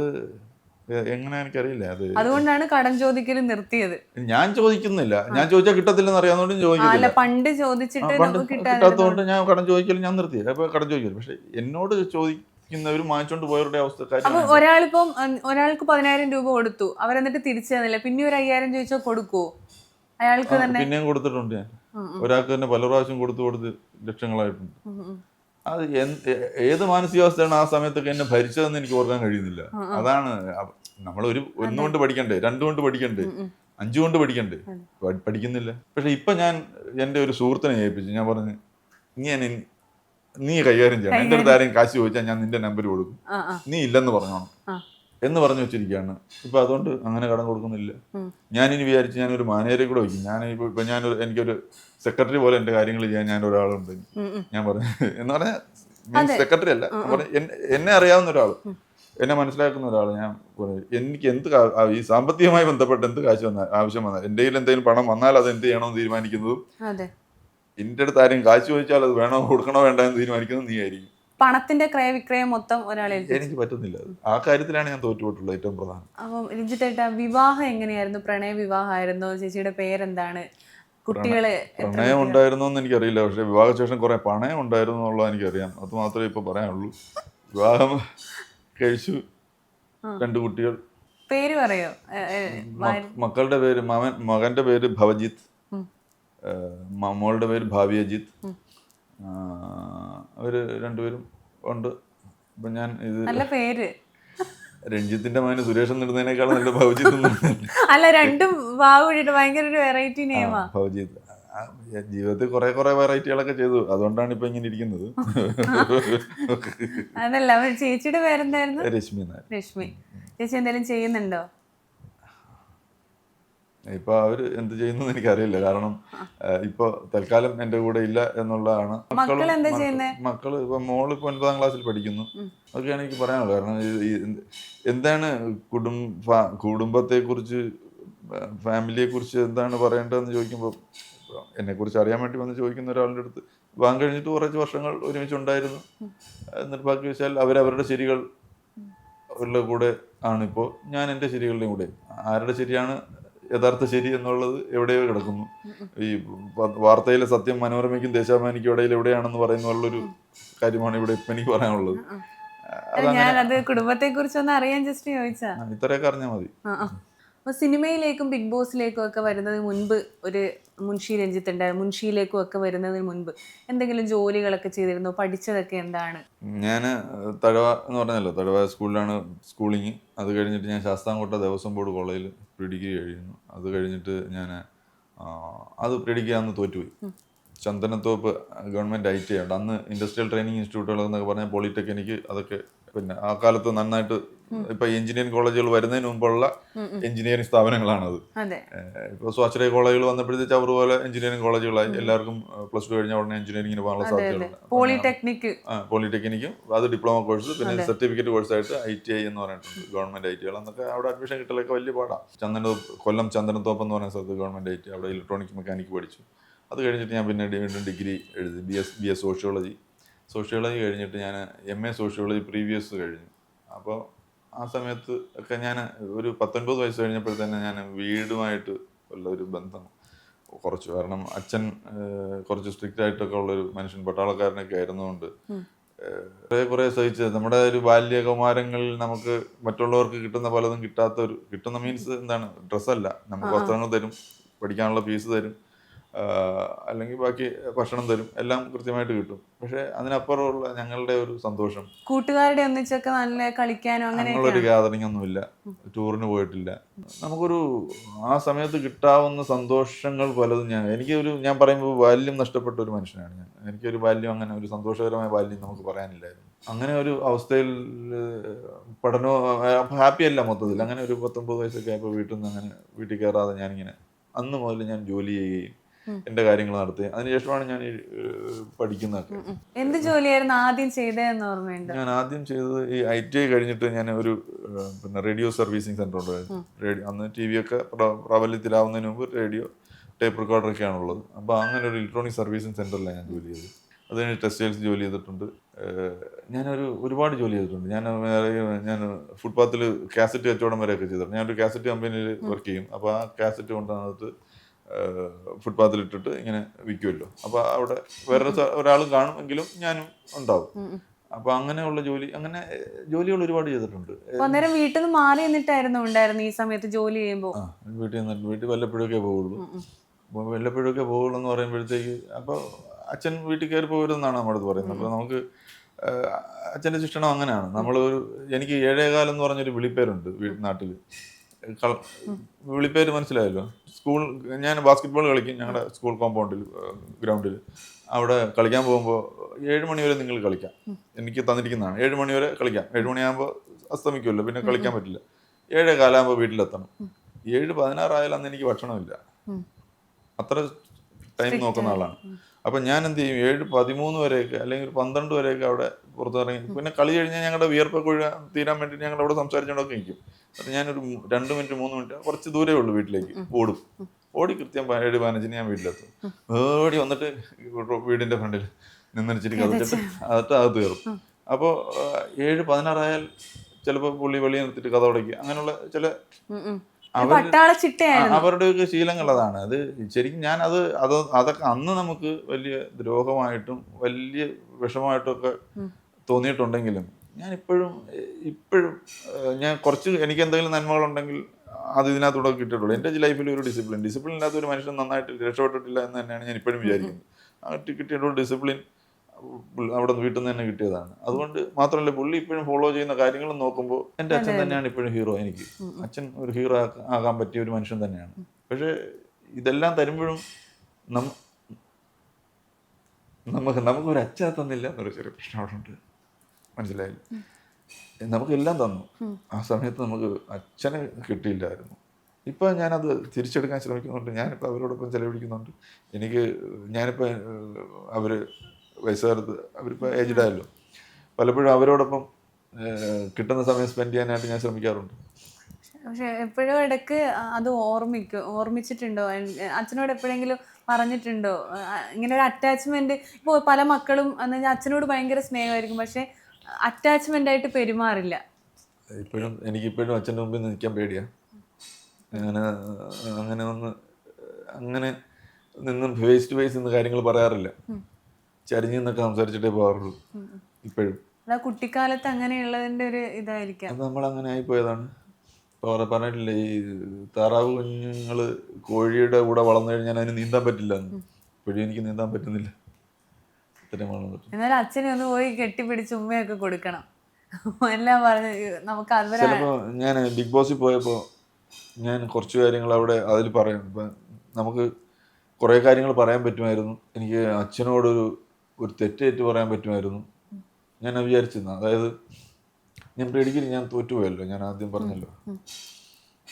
എങ്ങനെ എനിക്കറിയില്ല. അത് അതുകൊണ്ടാണ് കടം ചോദിക്കൽ നിർത്തിയത്. ഞാൻ ചോദിക്കുന്നില്ല. ഞാൻ ചോദിച്ചാൽ കിട്ടത്തില്ലെന്ന് അറിയാവുന്നതുകൊണ്ട് ചോദിക്കില്ല പണ്ട് ചോദിച്ചിട്ട് കിട്ടാത്തതുകൊണ്ട് ഞാൻ കടം ചോദിക്കലും ഞാൻ നിർത്തിയില്ല. അപ്പൊ കടം ചോദിക്കലും പക്ഷെ എന്നോട് ചോദിക്കുന്നവരും വാങ്ങിച്ചോണ്ട് പോയവരുടെ അവസ്ഥ അപ്പൊ ഒരാളിപ്പം ഒരാൾക്ക് പതിനായിരം രൂപ കൊടുത്തു. അവരെന്നിട്ട് തിരിച്ചു തന്നില്ല. പിന്നെ ഒരു അയ്യായിരം ചോദിച്ചാൽ കൊടുക്കുവോ? അയാൾക്ക് തന്നെ പിന്നെയും കൊടുത്തിട്ടുണ്ട് ഞാൻ. ഒരാൾക്ക് തന്നെ പല പ്രാവശ്യം കൊടുത്തു കൊടുത്ത് ലക്ഷങ്ങളായിട്ടുണ്ട്. അത് ഏത് മാനസികാവസ്ഥയാണ് ആ സമയത്തൊക്കെ എന്നെ ഭരിച്ചതെന്ന് എനിക്ക് ഓർക്കാൻ കഴിയുന്നില്ല. അതാണ് നമ്മൾ ഒരു ഒന്നുകൊണ്ട് പഠിക്കണ്ടേ രണ്ടുകൊണ്ട് പഠിക്കണ്ടേ. അഞ്ചുകൊണ്ട് പഠിക്കണ്ടേ? പഠിക്കുന്നില്ല. പക്ഷെ ഇപ്പൊ ഞാൻ എന്റെ ഒരു സുഹൃത്തിനെ ഏൽപ്പിച്ചു. ഞാൻ പറഞ്ഞു നീ എന്നെ നീ കൈകാര്യം ചെയ്യണം. എന്റെ അടുത്ത് ആരെയും കാശ് ചോദിച്ചാൽ ഞാൻ നിന്റെ നമ്പർ കൊടുക്കും. നീ ഇല്ലെന്ന് പറഞ്ഞോണം. എന്ന് പറഞ്ഞു വെച്ചിരിക്കുകയാണ്. ഇപ്പൊ അതുകൊണ്ട് അങ്ങനെ കടം കൊടുക്കുന്നില്ല. ഞാനിനി വിചാരിച്ച് ഞാനൊരു മാനേജറെ കൂടെ വയ്ക്കും. ഞാൻ ഇപ്പൊ ഇപ്പൊ ഞാനൊരു എനിക്കൊരു സെക്രട്ടറി പോലെ എന്റെ കാര്യങ്ങൾ ചെയ്യാൻ ഞാൻ ഒരാളുണ്ട്. ഞാൻ പറഞ്ഞു എന്ന് പറഞ്ഞാൽ. സെക്രട്ടറി അല്ല. എന്നെ- അറിയാവുന്ന ഒരാൾ എന്നെ മനസ്സിലാക്കുന്ന ഒരാൾ ഞാൻ എനിക്ക് എന്ത് ഈ സാമ്പത്തികമായി ബന്ധപ്പെട്ട് എന്ത് കാശ് വന്നാൽ ആവശ്യം വന്നാൽ എന്റെ കയ്യിൽ എന്തെങ്കിലും പണം വന്നാൽ അത് എന്ത് ചെയ്യണമെന്ന് തീരുമാനിക്കുന്നതും എന്റെ അടുത്ത് ആരെയും കാശ് ചോദിച്ചാൽ അത് വേണോ കൊടുക്കണോ വേണ്ട എന്ന് തീരുമാനിക്കുന്നത് നീ ആയിരിക്കും. പണത്തിന്റെ ക്രയവിക്രയം മൊത്തം ഒരാളെ. എനിക്ക് പറ്റുന്നില്ല. ആ കാര്യത്തിലാണ് ഞാൻ തോറ്റുപോയിട്ടുള്ളത് ഏറ്റവും പ്രധാനം. അപ്പം രഞ്ജിത്തേട്ട വിവാഹം എങ്ങനെയായിരുന്നു? പ്രണയ വിവാഹമായിരുന്നു? ചേച്ചിയുടെ പേരെന്താണ്? കുട്ടികൾ പ്രണയം ഉണ്ടായിരുന്നു എന്ന് എനിക്കറിയില്ല. പക്ഷെ വിവാഹശേഷം കുറെ പണയം ഉണ്ടായിരുന്നു എന്നുള്ളത് എനിക്കറിയാം. അത് മാത്രമേ ഇപ്പൊ പറയാനുള്ളൂ. വിവാഹം കഴിച്ചു. രണ്ടു കുട്ടികൾ. പേര് പറയോ? മക്കളുടെ പേര് മകൻ മകന്റെ പേര് ഭവജിത്ത്. മമ്മളുടെ മോളുടെ പേര് ഭാവിയജിത്ത്. അവർ രണ്ടുപേരും ഉണ്ട്. അപ്പൊ ഞാൻ ഇത് നല്ല പേര്. രഞ്ജിത്തിന്റെ മകന് സുരേഷ് നിടുന്നതിനേക്കാളും നല്ല ഭവജിത്ത് അല്ല രണ്ടും വാവുഴിട്ട് ഭയങ്കര ഒരു വെറൈറ്റി നെയ്മാ ഭവജിത്ത്. ആ, ജീവിതത്തിൽ കുറെ കുറെ വെറൈറ്റികളൊക്കെ ചെയ്തു. അതുകൊണ്ടാണ് ഇപ്പൊ ഇങ്ങനെ ഇരിക്കുന്നത്. അതല്ല ചേച്ചിയുടെ പേരെന്തായിരുന്നു? രശ്മി രശ്മി. ചേച്ചി എന്തെങ്കിലും ചെയ്യുന്നുണ്ടോ? ഇപ്പൊ അവർ എന്ത് ചെയ്യുന്നു എനിക്കറിയില്ല. കാരണം ഇപ്പൊ തൽക്കാലം എന്റെ കൂടെ ഇല്ല എന്നുള്ളതാണ്? മക്കൾ ഇപ്പൊ മോൾ ഇപ്പൊ ഒൻപതാം ക്ലാസ്സിൽ പഠിക്കുന്നു. അതൊക്കെയാണ് എനിക്ക് പറയാനുള്ളത് കാരണം എന്താണ് കുടുംബ കുടുംബത്തെ കുറിച്ച് ഫാമിലിയെ കുറിച്ച് എന്താണ് പറയേണ്ടതെന്ന് ചോദിക്കുമ്പോൾ എന്നെ കുറിച്ച് അറിയാൻ വേണ്ടി വന്ന് ചോദിക്കുന്ന ഒരാളുടെ അടുത്ത് വിവാഹം കഴിഞ്ഞിട്ട് കുറച്ച് വർഷങ്ങൾ ഒരുമിച്ചുണ്ടായിരുന്നു. നിർഭാഗ്യവശാൽ അവരവരുടെ ശരികൾ ഉള്ള കൂടെ ആണിപ്പോൾ ഞാൻ എന്റെ ശരികളുടെയും കൂടെ. ആരുടെ ശരിയാണ് യഥാർത്ഥ ശരി എന്നുള്ളത് എവിടെയോ കിടക്കുന്നു. ഈ വാർത്തയിലെ സത്യം മനോരമയ്ക്കും ദേശാഭിമാനിക്കും ഇടയിൽ എവിടെയാണെന്ന് പറയുന്ന ഒരു കാര്യമാണ് ഇവിടെ ഇപ്പം എനിക്ക് പറയാനുള്ളത്. ഞാനത് കുടുംബത്തെ കുറിച്ചൊന്ന് അറിയാൻ ജസ്റ്റ് ചോദിച്ചാ. ഇത്രയൊക്കെ അറിഞ്ഞാൽ മതി. സിനിമയിലേക്കും ബിഗ് ബോസിലേക്കും ഒക്കെ വരുന്നതിന് മുൻപ് ഒരു മുൻഷി രഞ്ജിത്തുണ്ട് മുൻഷിയിലേക്കും ഒക്കെ വരുന്നതിന് മുൻപ് എന്തെങ്കിലും ജോലികളൊക്കെ ചെയ്തിരുന്നോ? പഠിച്ചതൊക്കെ എന്താണ്? ഞാൻ തഴവ എന്ന് പറഞ്ഞല്ലോ തഴവ സ്കൂളിലാണ് സ്കൂളിങ്. അത് കഴിഞ്ഞിട്ട് ഞാൻ ശാസ്താംകോട്ട ദേവസ്വം ബോർഡ് കോളേജിൽ പ്രീ ഡിഗ്രി കഴിയുന്നു അത് കഴിഞ്ഞിട്ട് ഞാൻ അത് പ്രീ ഡിഗ്രി അന്ന് തോറ്റുപോയി. ചന്ദനത്തോപ്പ് ഗവൺമെന്റ് ഐ ടി ഉണ്ട് അന്ന് ഇൻഡസ്ട്രിയൽ ട്രെയിനിങ് ഇൻസ്റ്റിറ്റ്യൂട്ടുകൾ എന്നൊക്കെ പറഞ്ഞാൽ പോളിടെക്നിക്ക് അതൊക്കെ പിന്നെ ആ കാലത്ത് നന്നായിട്ട് ഇപ്പൊ എഞ്ചിനീയറിംഗ് കോളേജുകൾ വരുന്നതിന് മുമ്പുള്ള എഞ്ചിനീയറിംഗ് സ്ഥാപനങ്ങളാണത്. അതെ. ഇപ്പോൾ സ്വാശ്രയ കോളേജുകൾ വന്നപ്പോഴത്തേക്ക് അവർ പോലെ എഞ്ചിനീയറിംഗ് കോളേജുകളായി. എല്ലാവർക്കും പ്ലസ് ടു കഴിഞ്ഞ ഉടനെ എഞ്ചിനീയറിംഗിന് പോകാനുള്ള സാധ്യതയുണ്ട് പോളിടെക്നിക് ആ, പോളിടെക്നിക്കും. അത് ഡിപ്ലോമ കോഴ്സ് പിന്നെ സർട്ടിഫിക്കറ്റ് കോഴ്സായിട്ട് ഐ ടി ഐ എന്ന് പറഞ്ഞിട്ടുണ്ട് ഗവൺമെന്റ് ഐ ടി ഐ എന്നൊക്കെ അവിടെ അഡ്മിഷൻ കിട്ടലൊക്കെ വലിയ പാടാ. ചന്ദന കൊല്ലം ചന്ദനത്തോപ്പ് എന്ന് പറയുന്ന സ്ഥലത്ത് ഗവൺമെന്റ് ഐ ടി അവിടെ ഇലക്ട്രോണിക് മെക്കാനിക് പഠിച്ചു. അത് കഴിഞ്ഞിട്ട് ഞാൻ പിന്നെ വീണ്ടും ഡിഗ്രി എഴുതി B S B S sociology sociology കഴിഞ്ഞിട്ട് ഞാൻ എം എ സോഷ്യോളജി പ്രീവിയസ് കഴിഞ്ഞു. അപ്പോൾ ആ സമയത്ത് ഒക്കെ ഞാൻ ഒരു പത്തൊൻപത് വയസ്സ് കഴിഞ്ഞപ്പോഴത്തന്നെ ഞാൻ വീടുമായിട്ട് ഉള്ള ഒരു ബന്ധം കുറച്ചു. കാരണം അച്ഛൻ കുറച്ച് സ്ട്രിക്റ്റ് ആയിട്ടൊക്കെ ഉള്ളൊരു മനുഷ്യൻ പട്ടാളക്കാരനൊക്കെ ആയിരുന്നുകൊണ്ട് കുറേ കുറേ സഹിച്ച് നമ്മുടെ ഒരു ബാല്യകുമാരങ്ങളിൽ നമുക്ക് മറ്റുള്ളവർക്ക് കിട്ടുന്ന പലതും കിട്ടാത്ത ഒരു കിട്ടുന്ന മീൻസ് എന്താണ്? ഡ്രസ്സല്ല നമുക്ക് വസ്ത്രങ്ങൾ തരും പഠിക്കാനുള്ള ഫീസ് തരും. അല്ലെങ്കിൽ ബാക്കി ഭക്ഷണം തരും. എല്ലാം കൃത്യമായിട്ട് കിട്ടും. പക്ഷെ അതിനപ്പുറമുള്ള ഞങ്ങളുടെ ഒരു സന്തോഷം. കൂട്ടുകാരുടെ ഒന്നിച്ചൊക്കെ നല്ല കളിക്കാനോ അങ്ങനെയുള്ളൊരു ഗാദറിംഗ് ഗ്യാതറിംഗ് ഒന്നുമില്ല ടൂറിന് പോയിട്ടില്ല. നമുക്കൊരു ആ സമയത്ത് കിട്ടാവുന്ന സന്തോഷങ്ങൾ പലതും ഞാൻ എനിക്ക് ഒരു ഞാൻ പറയുമ്പോൾ ബാല്യം നഷ്ടപ്പെട്ട ഒരു മനുഷ്യനാണ് ഞാൻ. എനിക്കൊരു ബാല്യം അങ്ങനെ ഒരു സന്തോഷകരമായ ബാല്യം നമുക്ക് പറയാനില്ലായിരുന്നു. അങ്ങനെ ഒരു അവസ്ഥയിൽ പഠനവും ഹാപ്പി അല്ല മൊത്തത്തിൽ. അങ്ങനെ ഒരു പത്തൊമ്പത് വയസ്സൊക്കെ ആയപ്പോൾ വീട്ടിൽ നിന്ന് അങ്ങനെ വീട്ടിൽ കയറാതെ ഞാനിങ്ങനെ അന്ന് മുതൽ ഞാൻ ജോലി ചെയ്യുകയും എന്റെ കാര്യങ്ങൾ നടത്തി. അതിനുശേഷമാണ് ഞാൻ പഠിക്കുന്നതൊക്കെ. എന്ത് ജോലിയായിരുന്നു ആദ്യം ചെയ്തതെന്ന് ഓർമ്മയുണ്ട്? ഞാൻ ആദ്യം ചെയ്തത് ഈ ഐ ടി ഐ കഴിഞ്ഞിട്ട് ഞാൻ ഒരു പിന്നെ റേഡിയോ സർവീസിങ് സെന്റർ ഉണ്ടായിരുന്നു. റേഡിയോ അന്ന് ടി വി ഒക്കെ പ്ര- പ്രാബല്യത്തിലാവുന്നതിന് മുമ്പ് റേഡിയോ ടേപ്പ് റെക്കോർഡർ റെക്കോർഡറൊക്കെയാണ് ഉള്ളത്. അപ്പോൾ അങ്ങനെ ഒരു ഇലക്ട്രോണിക് സർവീസിങ് സെന്ററിലാണ് ഞാൻ ജോലി ചെയ്തത്. അത് കഴിഞ്ഞ് ടെക്സ്റ്റൈൽസ് ജോലി ചെയ്തിട്ടുണ്ട്. ഞാനൊരു ഒരുപാട് ജോലി ചെയ്തിട്ടുണ്ട്. ഞാൻ ഞാൻ ഫുട്പാത്തിൽ കാസറ്റ് കച്ചവടം വരെയൊക്കെ ചെയ്തിട്ടുണ്ട്. ഞാനൊരു കാസറ്റ് കമ്പനിയിൽ വർക്ക് ചെയ്യും. അപ്പോൾ ആ കാസറ്റ് കൊണ്ടുവന്നിട്ട് ഫുട്പാത്തിൽ ഇട്ടിട്ട് ഇങ്ങനെ വിൽക്കുമല്ലോ. അപ്പോൾ അവിടെ വേറെ ഒരാൾ കാണുമെങ്കിലും ഞാനും ഉണ്ടാവും. അപ്പൊ അങ്ങനെയുള്ള ജോലി അങ്ങനെ ജോലികൾ ഒരുപാട് ചെയ്തിട്ടുണ്ട്. അന്നേരം വീട്ടിൽ നിന്ന് മാറി നിന്നിട്ടായിരുന്നു ഉണ്ടായിരുന്നു ഈ സമയത്ത് ജോലി ചെയ്യുമ്പോൾ വീട്ടിൽ നിന്നിട്ട് വീട്ടിൽ വല്ലപ്പോഴൊക്കെ പോവുള്ളൂ അപ്പോൾ വല്ലപ്പോഴൊക്കെ പോവുള്ളൂ എന്ന് പറയുമ്പോഴത്തേക്ക് അപ്പോൾ അച്ഛൻ വീട്ടിൽ കയറി പോകരുതെന്നാണ് നമ്മുടെ അടുത്ത് പറയുന്നത് അപ്പോൾ നമുക്ക് അച്ഛന്റെ ശിക്ഷണം അങ്ങനെയാണ്. നമ്മൾ ഒരു എനിക്ക് ഏഴേകാലം എന്ന് പറഞ്ഞൊരു വിളിപ്പേരുണ്ട് വീട്ടിൽ നാട്ടിൽ വിളിപ്പേര് മനസ്സിലായല്ലോ? സ്കൂൾ ഞാൻ ബാസ്കറ്റ്ബോൾ കളിക്കും ഞങ്ങളുടെ സ്കൂൾ കോമ്പൗണ്ടിൽ ഗ്രൗണ്ടിൽ അവിടെ കളിക്കാൻ പോകുമ്പോൾ ഏഴ് മണി വരെ നിങ്ങൾ കളിക്കാം. എനിക്ക് തന്നിരിക്കുന്നതാണ്. ഏഴ് മണി വരെ കളിക്കാം. ഏഴ് മണിയാകുമ്പോൾ അസ്തമിക്കുമല്ലോ പിന്നെ കളിക്കാൻ പറ്റില്ല. ഏഴേ കാലാകുമ്പോൾ വീട്ടിലെത്തണം. ഏഴ് പതിനാറായാലും അന്ന് എനിക്ക് ഭക്ഷണമില്ല. അത്ര ടൈം നോക്കുന്ന ആളാണ്. അപ്പം ഞാൻ എന്ത് ചെയ്യും ഏഴ് പതിമൂന്ന് വരെയൊക്കെ അല്ലെങ്കിൽ ഒരു പന്ത്രണ്ട് വരെയൊക്കെ അവിടെ പുറത്തിറങ്ങി പിന്നെ കളി കഴിഞ്ഞാൽ ഞങ്ങളുടെ വിയർപ്പൊക്കെ ഒഴി തീരാൻ വേണ്ടി ഞങ്ങൾ അവിടെ സംസാരിച്ചുകൊണ്ടൊക്കെ നിൽക്കും. അപ്പം ഞാനൊരു രണ്ട് മിനിറ്റ് മൂന്ന് മിനിറ്റ് കുറച്ച് ദൂരേ ഉള്ളൂ വീട്ടിലേക്ക് ഓടും. ഓടി കൃത്യം ഏഴ് പതിനഞ്ചിന് ഞാൻ വീട്ടിലെത്തും. ഓടി വന്നിട്ട് വീടിന്റെ ഫ്രണ്ടിൽ നിന്നിരിച്ചിട്ട് കഥച്ചിട്ട് അതിട്ട് അത് തീർക്കും അപ്പോൾ ഏഴ് പതിനാറായാൽ ചിലപ്പോൾ പുള്ളി വെളിയിൽ നിർത്തിയിട്ട് കഥ തുടക്കി അങ്ങനെയുള്ള ചില ഒക്കെ അവരുടെ അവരുടെയൊക്കെ ശീലങ്ങൾ അതാണ് അത് ശരിക്കും ഞാൻ അത് അത് അതൊക്കെ അന്ന് നമുക്ക് വലിയ ദ്രോഹമായിട്ടും വലിയ വിഷമായിട്ടും ഒക്കെ തോന്നിയിട്ടുണ്ടെങ്കിലും ഞാൻ ഇപ്പോഴും ഇപ്പോഴും ഞാൻ കുറച്ച് എനിക്ക് എന്തെങ്കിലും നന്മകളുണ്ടെങ്കിൽ അത് ഇതിനകത്തൂടെ കിട്ടിയിട്ടുള്ളൂ. എന്റെ ലൈഫിൽ ഒരു ഡിസിപ്ലിൻ. ഡിസിപ്ലിൻ ഇല്ലാത്ത ഒരു മനുഷ്യൻ നന്നായിട്ട് രക്ഷപ്പെട്ടിട്ടില്ല എന്ന് തന്നെയാണ് ഞാൻ ഇപ്പോഴും വിചാരിക്കുന്നത്. ആ കിട്ടിയിട്ടുള്ള ഡിസിപ്ലിൻ അവിടെ വീട്ടിൽ നിന്ന് തന്നെ കിട്ടിയതാണ്. അതുകൊണ്ട് മാത്രമല്ല പുള്ളി ഇപ്പോഴും ഫോളോ ചെയ്യുന്ന കാര്യങ്ങളും നോക്കുമ്പോൾ എന്റെ അച്ഛൻ തന്നെയാണ് ഇപ്പോഴും ഹീറോ എനിക്ക്. അച്ഛൻ ഒരു ഹീറോ ആകാൻ പറ്റിയ ഒരു മനുഷ്യൻ തന്നെയാണ്. പക്ഷേ ഇതെല്ലാം തരുമ്പോഴും നമ്മ- നമുക്ക് നമുക്കൊരു അച്ഛനെ തന്നില്ല എന്നൊരു ചെറിയ പ്രശ്നം അവിടെ ഉണ്ട്. മനസ്സിലായില്ല? നമുക്കെല്ലാം തന്നു. ആ സമയത്ത് നമുക്ക് അച്ഛനെ കിട്ടിയില്ലായിരുന്നു. ഇപ്പോൾ ഞാനത് തിരിച്ചെടുക്കാൻ ശ്രമിക്കുന്നുണ്ട്. ഞാനിപ്പോൾ അവരോടൊപ്പം ചെലവഴിക്കുന്നുണ്ട്. എനിക്ക് ഞാനിപ്പോൾ അവർ വയസ്സുകാലത്ത് അവരിപ്പോൾ ഏജ്ഡ് ആയല്ലോ. പലപ്പോഴും അവരോടൊപ്പം കിട്ടുന്ന സമയം സ്പെൻഡ് ചെയ്യാനായിട്ട് ഞാൻ ശ്രമിക്കാറുണ്ട്. പക്ഷെ എപ്പോഴും ഇടയ്ക്ക് അത് ഓർമ്മിക്കും ഓർമ്മിച്ചിട്ടുണ്ടോ? അച്ഛനോട് എപ്പോഴെങ്കിലും പറഞ്ഞിട്ടുണ്ടോ? ഇങ്ങനെ ഒരു അറ്റാച്ച്മെന്റ് ഇപ്പോൾ പല മക്കളും എന്ന് വെച്ചാൽ അച്ഛനോട് ഭയങ്കര സ്നേഹമായിരിക്കും പക്ഷെ അറ്റാച്ച്മെന്റ് ആയിട്ട് പെരുമാറില്ല. ഇപ്പോഴും എനിക്കിപ്പോഴും അച്ഛന്റെ മുമ്പിൽ നിൽക്കാൻ പേടിയാ. അങ്ങനെ അങ്ങനെ ഒന്ന് അങ്ങനെ നിന്നും ഫേസ് ടു ഫേസ് നിന്ന് കാര്യങ്ങൾ പറയാറില്ല. ചരിഞ്ഞ് നിന്നൊക്കെ സംസാരിച്ചിട്ടേ പോകാറുള്ളൂ. ഇപ്പോഴും. കുട്ടിക്കാലത്ത് അങ്ങനെയുള്ളതിന്റെ ഒരു ഇതായിരിക്കാം. അത് നമ്മൾ അങ്ങനെ ആയിപ്പോയതാണ് ഇപ്പോൾ പറ പറഞ്ഞിട്ടില്ലേ ഈ താറാവ് കുഞ്ഞുങ്ങൾ കോഴിയുടെ കൂടെ വളർന്നു കഴിഞ്ഞാൽ അതിന് നീന്താൻ പറ്റില്ല ഇപ്പോഴും എനിക്ക് നീന്താൻ പറ്റുന്നില്ല. എന്നാലും അച്ഛനെ ഒന്ന് പോയി കെട്ടിപ്പിടിച്ച് ഉമ്മയൊക്കെ കൊടുക്കണം. എല്ലാം പറഞ്ഞ് നമുക്ക് അതുവരെ ചിലപ്പോൾ ഞാൻ ബിഗ് ബോസിൽ പോയപ്പോൾ ഞാൻ കുറച്ച് കാര്യങ്ങൾ അവിടെ അതിൽ പറയാം. ഇപ്പം നമുക്ക് കുറേ കാര്യങ്ങൾ പറയാൻ പറ്റുമായിരുന്നു. എനിക്ക് അച്ഛനോടൊരു ഒരു തെറ്റേറ്റ് പറയാൻ പറ്റുമായിരുന്നു. ഞാൻ വിചാരിച്ചിരുന്ന. അതായത് ഞാൻ പ്രീഡിഗ്രി ഞാൻ തോറ്റുപോയല്ലോ. ഞാൻ ആദ്യം പറഞ്ഞല്ലോ.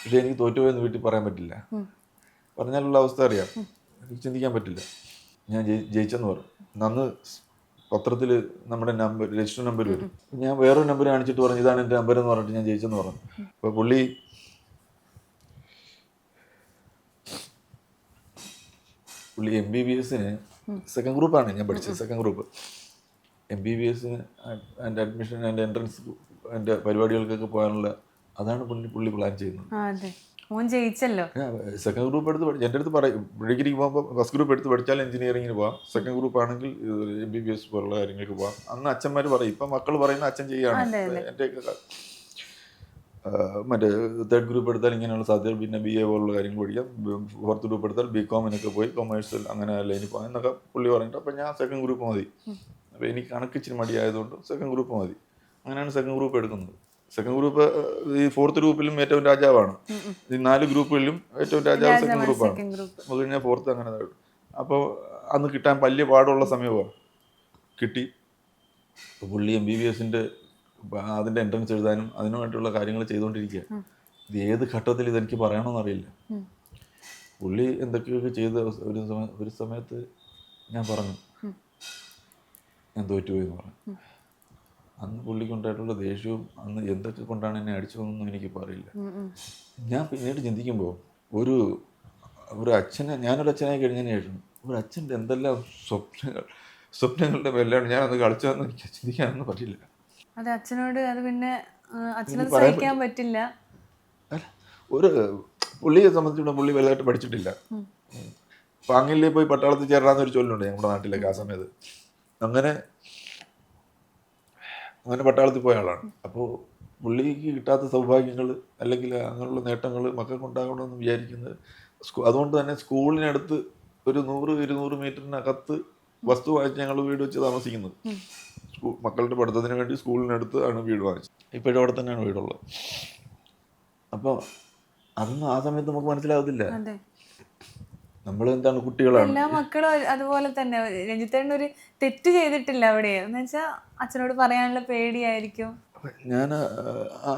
പക്ഷെ എനിക്ക് തോറ്റുപോയെന്ന് വീട്ടിൽ പറയാൻ പറ്റില്ല. പറഞ്ഞാലുള്ള അവസ്ഥ അറിയാം. എനിക്ക് ചിന്തിക്കാൻ പറ്റില്ല. ഞാൻ ജയി- ജയിച്ചെന്ന് പറഞ്ഞു. അന്ന് പത്രത്തിൽ നമ്മുടെ നമ്പർ രജിസ്റ്റർ നമ്പർ വരും. ഞാൻ വേറൊരു നമ്പർ കാണിച്ചിട്ട് പറഞ്ഞു ഇതാണ് എന്റെ നമ്പർ എന്ന് പറഞ്ഞിട്ട് ഞാൻ ജയിച്ചെന്ന് പറഞ്ഞു. അപ്പോൾ പുള്ളി പുള്ളി എം ബി ബി എസിന് സെക്കൻഡ് ഗ്രൂപ്പാണ് ഞാൻ പഠിച്ചത് second group M B B എസിന് എന്റെ അഡ്മിഷൻ എന്റെ എൻട്രൻസ് എന്റെ പരിപാടികൾക്കൊക്കെ പോകാനുള്ള അതാണ് പുള്ളി പുള്ളി പ്ലാൻ ചെയ്യുന്നത്. മോൻ ജയിച്ചല്ലോ. സെക്കൻഡ് ഗ്രൂപ്പ് എടുത്ത് എന്റെ അടുത്ത് പറയും ഡിഗ്രിക്ക് പോകുമ്പോൾ ഫസ്റ്റ് ഗ്രൂപ്പ് എടുത്ത് പഠിച്ചാൽ എഞ്ചിനീയറിങ്ങിന് പോകാം സെക്കൻഡ് ഗ്രൂപ്പ് ആണെങ്കിൽ എം ബി ബി എസ് പോലുള്ള കാര്യങ്ങൾക്ക് പോകാം അന്ന് അച്ഛന്മാർ പറയും ഇപ്പം മക്കൾ പറയുന്ന അച്ഛൻ ചെയ്യാണ് അതെ. എന്റെ മറ്റേ തേർഡ് ഗ്രൂപ്പ് എടുത്താൽ ഇങ്ങനെയുള്ള സാധ്യത പിന്നെ ബി എ പോലുള്ള കാര്യങ്ങൾ പഠിക്കാം. ഫോർത്ത് ഗ്രൂപ്പ് എടുത്താൽ ബി കോമിനൊക്കെ പോയി കൊമേഴ്സിൽ അങ്ങനെ ലൈനിൽ പോകാം എന്നൊക്കെ പുള്ളി പറഞ്ഞിട്ട് അപ്പം ഞാൻ സെക്കൻഡ് ഗ്രൂപ്പ് മതി. അപ്പോൾ എനിക്ക് കണക്ക് ഇച്ചിരി മടിയായതുകൊണ്ട് സെക്കൻഡ് ഗ്രൂപ്പ് മതി. അങ്ങനെയാണ് സെക്കൻഡ് ഗ്രൂപ്പ് എടുക്കുന്നത്. സെക്കൻഡ് ഗ്രൂപ്പ് ഈ ഫോർത്ത് ഗ്രൂപ്പിലും ഏറ്റവും രാജാവാണ്. ഈ നാല് ഗ്രൂപ്പുകളിലും ഏറ്റവും രാജാവ് സെക്കൻഡ് ഗ്രൂപ്പാണ് ഗ്രൂപ്പ് അത് കഴിഞ്ഞാൽ ഫോർത്ത് അങ്ങനെ അപ്പോൾ അന്ന് കിട്ടാൻ വലിയ പാടുള്ള സമയമാണ് കിട്ടി. അപ്പോൾ പുള്ളി എം ബി ബി എസിന്റെ അതിന്റെ എൻട്രൻസ് എഴുതാനും അതിനുമായിട്ടുള്ള കാര്യങ്ങൾ ചെയ്തുകൊണ്ടിരിക്കുക ഇത് ഏത് ഘട്ടത്തിൽ ഇതെനിക്ക് പറയണമെന്നറിയില്ല. പുള്ളി എന്തൊക്കെയൊക്കെ ചെയ്ത ഒരു സമയ ഒരു സമയത്ത് ഞാൻ പറഞ്ഞു. ഞാൻ തോറ്റുപോയി എന്ന് പറഞ്ഞു അന്ന് പുള്ളിക്കുണ്ടായിട്ടുള്ള ദേഷ്യവും അന്ന് എന്തൊക്കെ കൊണ്ടാണ് എന്നെ അടിച്ചതെന്നൊന്നും എനിക്കിപ്പോൾ അറിയില്ല ഉം, ഉം. ഞാൻ പിന്നീട് ചിന്തിക്കുമ്പോൾ ഒരു ഒരു അച്ഛനെ ഞാനൊരു അച്ഛനായി കഴിഞ്ഞതിന് ശേഷം ഒരു അച്ഛന്റെ എന്തെല്ലാം സ്വപ്നങ്ങൾ സ്വപ്നങ്ങളുടെ മേലാണ് ഞാനത് കളിച്ചതെന്ന് എനിക്ക് ചിന്തിക്കാനൊന്നും പറ്റില്ല. അതെ അച്ഛനോട് അത് പിന്നെ അച്ഛനത് സഹിക്കാൻ പറ്റില്ല. ഒരു പുള്ളിയെ സംബന്ധിച്ചിടത്തോളം പുള്ളി വലുതായിട്ട് പഠിച്ചിട്ടില്ല. പാങ്ങില്ലേ പോയി പട്ടാളത്തിൽ ചേരാന്നൊരു ചൊല്ലുണ്ട് നമ്മുടെ നാട്ടിലേക്ക് ആ സമയത്ത്. അങ്ങനെ അങ്ങനെ പട്ടാളത്തിൽ പോയ ആളാണ്. അപ്പോൾ പുള്ളിക്ക് കിട്ടാത്ത സൗഭാഗ്യങ്ങൾ അല്ലെങ്കിൽ അങ്ങനെയുള്ള നേട്ടങ്ങൾ മക്കൾക്ക് ഉണ്ടാകണമെന്ന് വിചാരിക്കുന്നത് അതുകൊണ്ട് തന്നെ സ്കൂളിനടുത്ത് ഒരു നൂറ് ഇരുന്നൂറ് മീറ്ററിനകത്ത് വസ്തു വാങ്ങിച്ച് ഞങ്ങൾ വീട് വെച്ച് താമസിക്കുന്നത്. സ്കൂൾ മക്കളുടെ പഠിത്തത്തിന് വേണ്ടി സ്കൂളിനടുത്ത് ആണ് വീട് വാങ്ങിച്ചത്. ഇപ്പോഴും അവിടെ തന്നെയാണ് വീടുള്ളത്. അപ്പോൾ അതൊന്നും ആ സമയത്ത് നമുക്ക് മനസ്സിലാവത്തില്ല. നമ്മൾ എന്താണ് കുട്ടികളാണ്? എല്ലാ മക്കളും അതുപോലെ തന്നെ. രഞ്ജിത്തേണ്ട ഒരു തെറ്റ് ചെയ്തിട്ടില്ല അവിടെ. എന്ന് വെച്ചാൽ അച്ഛനോട് പറയാനുള്ള പേടിയായിരിക്കും. ഞാൻ ആ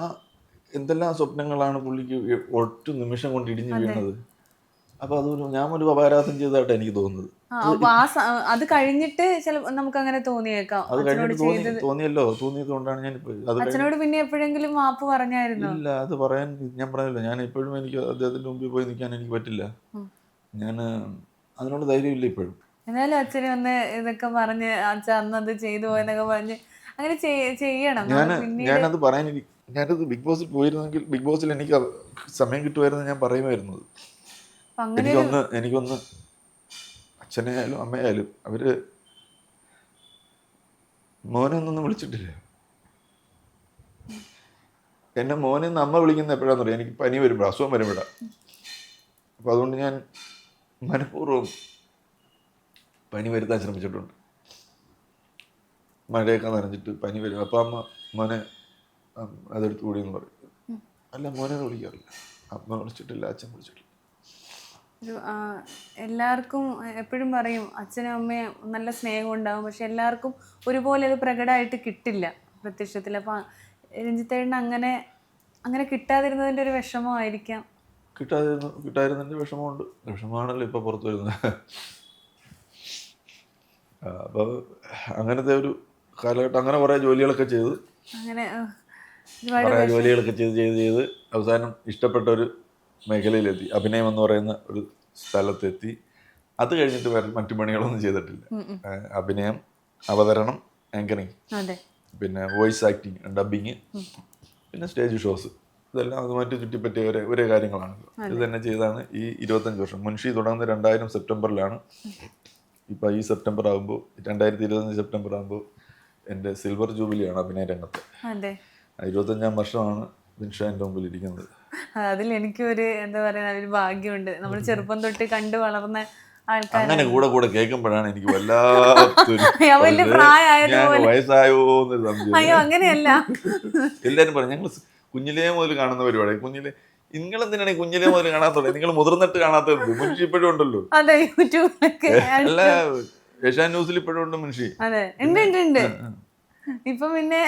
എന്തെല്ലാം സ്വപ്നങ്ങളാണ് പുള്ളിക്ക് ഒറ്റ നിമിഷം കൊണ്ട് ഇടിഞ്ഞു വീണത്? അപ്പോൾ അതൊരു ഞാൻ ഒരു അപരാധം ചെയ്തതായിട്ട് എനിക്ക് തോന്നുന്നത്. അത് കഴിഞ്ഞിട്ട് നമുക്ക് അങ്ങനെ തോന്നിയേക്കാം. അത് കഴിഞ്ഞിട്ട് തോന്നിയല്ലോ തോന്നിയത് കൊണ്ടാണ് ഞാൻ ഇപ്പോൾ അത് അച്ഛനോട് പിന്നെ എപ്പോഴെങ്കിലും മാപ്പ് പറഞ്ഞായിരുന്നു? ഇല്ല അത് പറയാൻ ഞാൻ പറഞ്ഞില്ല. ഞാൻ എപ്പോഴും എനിക്ക് അദ്ദേഹത്തിന്റെ മുമ്പിൽ പോയി നിൽക്കാൻ എനിക്ക് പറ്റില്ല. ഞാൻ അതിനോട് ധൈര്യമില്ല ഇപ്പോഴും. എന്നാലും അച്ഛനെ ഒന്ന് ഇതൊക്കെ പറഞ്ഞ് അച്ഛൻ അന്ന് അത് ചെയ്തു പോയെന്നൊക്കെ പറഞ്ഞ് അങ്ങനെ ചെയ്- ചെയ്യണം. ഞാനത് പറയാൻ ഞാനത് ബിഗ് ബോസിൽ പോയിരുന്നെങ്കിൽ ബിഗ് ബോസിൽ എനിക്ക് സമയം കിട്ടുമായിരുന്നു ഞാൻ അങ്ങനെ എനിക്കൊന്ന് എനിക്കൊന്ന് അച്ഛനെയായാലും അമ്മയായാലും അവർ മോനെന്നൊന്നും വിളിച്ചിട്ടില്ല. എന്നെ മോനെ നിന്ന് അമ്മ വിളിക്കുന്ന എപ്പോഴാന്ന് പറയാം എനിക്ക് പനി വരുമ്പോൾ അസുഖം വരുമ്പോഴാണ് അപ്പോൾ അതുകൊണ്ട് ഞാൻ മനഃപൂർവം പനി വരുത്താൻ ശ്രമിച്ചിട്ടുണ്ട്. മഴയൊക്കെ നനഞ്ഞിട്ട് പനി വരും. അപ്പം അമ്മ മോനെ അതെടുത്ത് കൂടി എന്ന് പറയും. അല്ല മോനെ വിളിക്കാറില്ല. അമ്മ വിളിച്ചിട്ടില്ല അച്ഛൻ വിളിച്ചിട്ടില്ല. ഒരു എല്ലാവർക്കും എപ്പോഴും പറയും അച്ഛനും അമ്മയും നല്ല സ്നേഹം ഉണ്ടാവും പക്ഷെ എല്ലാവർക്കും ഒരുപോലെ അത് പ്രകടമായിട്ട് കിട്ടില്ല പ്രത്യക്ഷത്തിൽ. അപ്പം രഞ്ജിത്തേട്ടന് അങ്ങനെ അങ്ങനെ കിട്ടാതിരുന്നതിന്റെ ഒരു വിഷമമായിരിക്കാം. കിട്ടാതിരുന്നു കിട്ടാതിരുന്നതിന്റെ വിഷമമുണ്ട്. വിഷമമാണല്ലോ ഇപ്പോൾ പുറത്തു വരുന്നത്. അപ്പോൾ അങ്ങനത്തെ ഒരു കാലഘട്ടം അങ്ങനെ കുറേ ജോലികളൊക്കെ ചെയ്ത്. അങ്ങനെ കുറേ ജോലികളൊക്കെ ചെയ്ത് ചെയ്ത് ചെയ്ത് അവസാനം ഇഷ്ടപ്പെട്ട ഒരു മേഖലയിലെത്തി. അഭിനയം എന്ന് പറയുന്ന ഒരു സ്ഥലത്തെത്തി. അത് കഴിഞ്ഞിട്ട് വേറെ മറ്റു പണികളൊന്നും ചെയ്തിട്ടില്ല. അഭിനയം അവതരണം ആങ്കറിങ് പിന്നെ വോയിസ് ആക്ടിങ് ഡബിങ് പിന്നെ സ്റ്റേജ് ഷോസ് ഇതെല്ലാം അതുമായിട്ട് ചുറ്റിപ്പറ്റിയ ഒരേ ഒരേ കാര്യങ്ങളാണ്. ഇത് തന്നെ ചെയ്താണ് ഈ ഇരുപത്തഞ്ച് വർഷം. മുൻഷി തുടങ്ങുന്ന രണ്ടായിരം സെപ്റ്റംബറിലാണ്. ഇപ്പം ഈ സെപ്റ്റംബർ ആകുമ്പോൾ രണ്ടായിരത്തി ഇരുപത്തഞ്ച് സെപ്റ്റംബർ ആകുമ്പോൾ എന്റെ സിൽവർ ജൂബിലിയാണ് അഭിനയ രംഗത്ത്. ഇരുപത്തഞ്ചാം വർഷമാണ് നിഷ എന്റെ മുമ്പിൽ ഇരിക്കുന്നത്. അതിൽ എനിക്കൊരു എന്താ പറയുക ഒരു ഭാഗ്യമുണ്ട്. നമ്മൾ ചെറുപ്പം തൊട്ട് കണ്ടു വളർന്ന അങ്ങനെ കൂടെ കൂടെ കേൾക്കുമ്പോഴാണ് എനിക്ക് വല്ലാത്തൊരു അയ്യോ, വലിയ ഒരു പ്രായമായതുപോലെ. ഞാൻ വയസ്സായോ സംശയം അയ്യോ അങ്ങനെയല്ല. എല്ലാരും പറഞ്ഞു ഞങ്ങൾ കുഞ്ഞിലേ മുതൽ കാണുന്ന പരിപാടി. കുഞ്ഞിലെ നിങ്ങൾ എന്തിനാണ് കുഞ്ഞിലേ മുതൽ കാണാത്തുള്ളത് നിങ്ങൾ മുതിർന്നിട്ട് കാണാത്തത് മുൻഷി ഇപ്പോഴും ഉണ്ടല്ലോ. അതെ യൂട്യൂബിലൊക്കെ അല്ല ഏഷ്യാൻ ന്യൂസിൽ ഇപ്പോഴും ഉണ്ട് മുൻഷി. അതെ ഉണ്ട് ഉണ്ട് ഉണ്ട്. ഇപ്പൊ പിന്നെ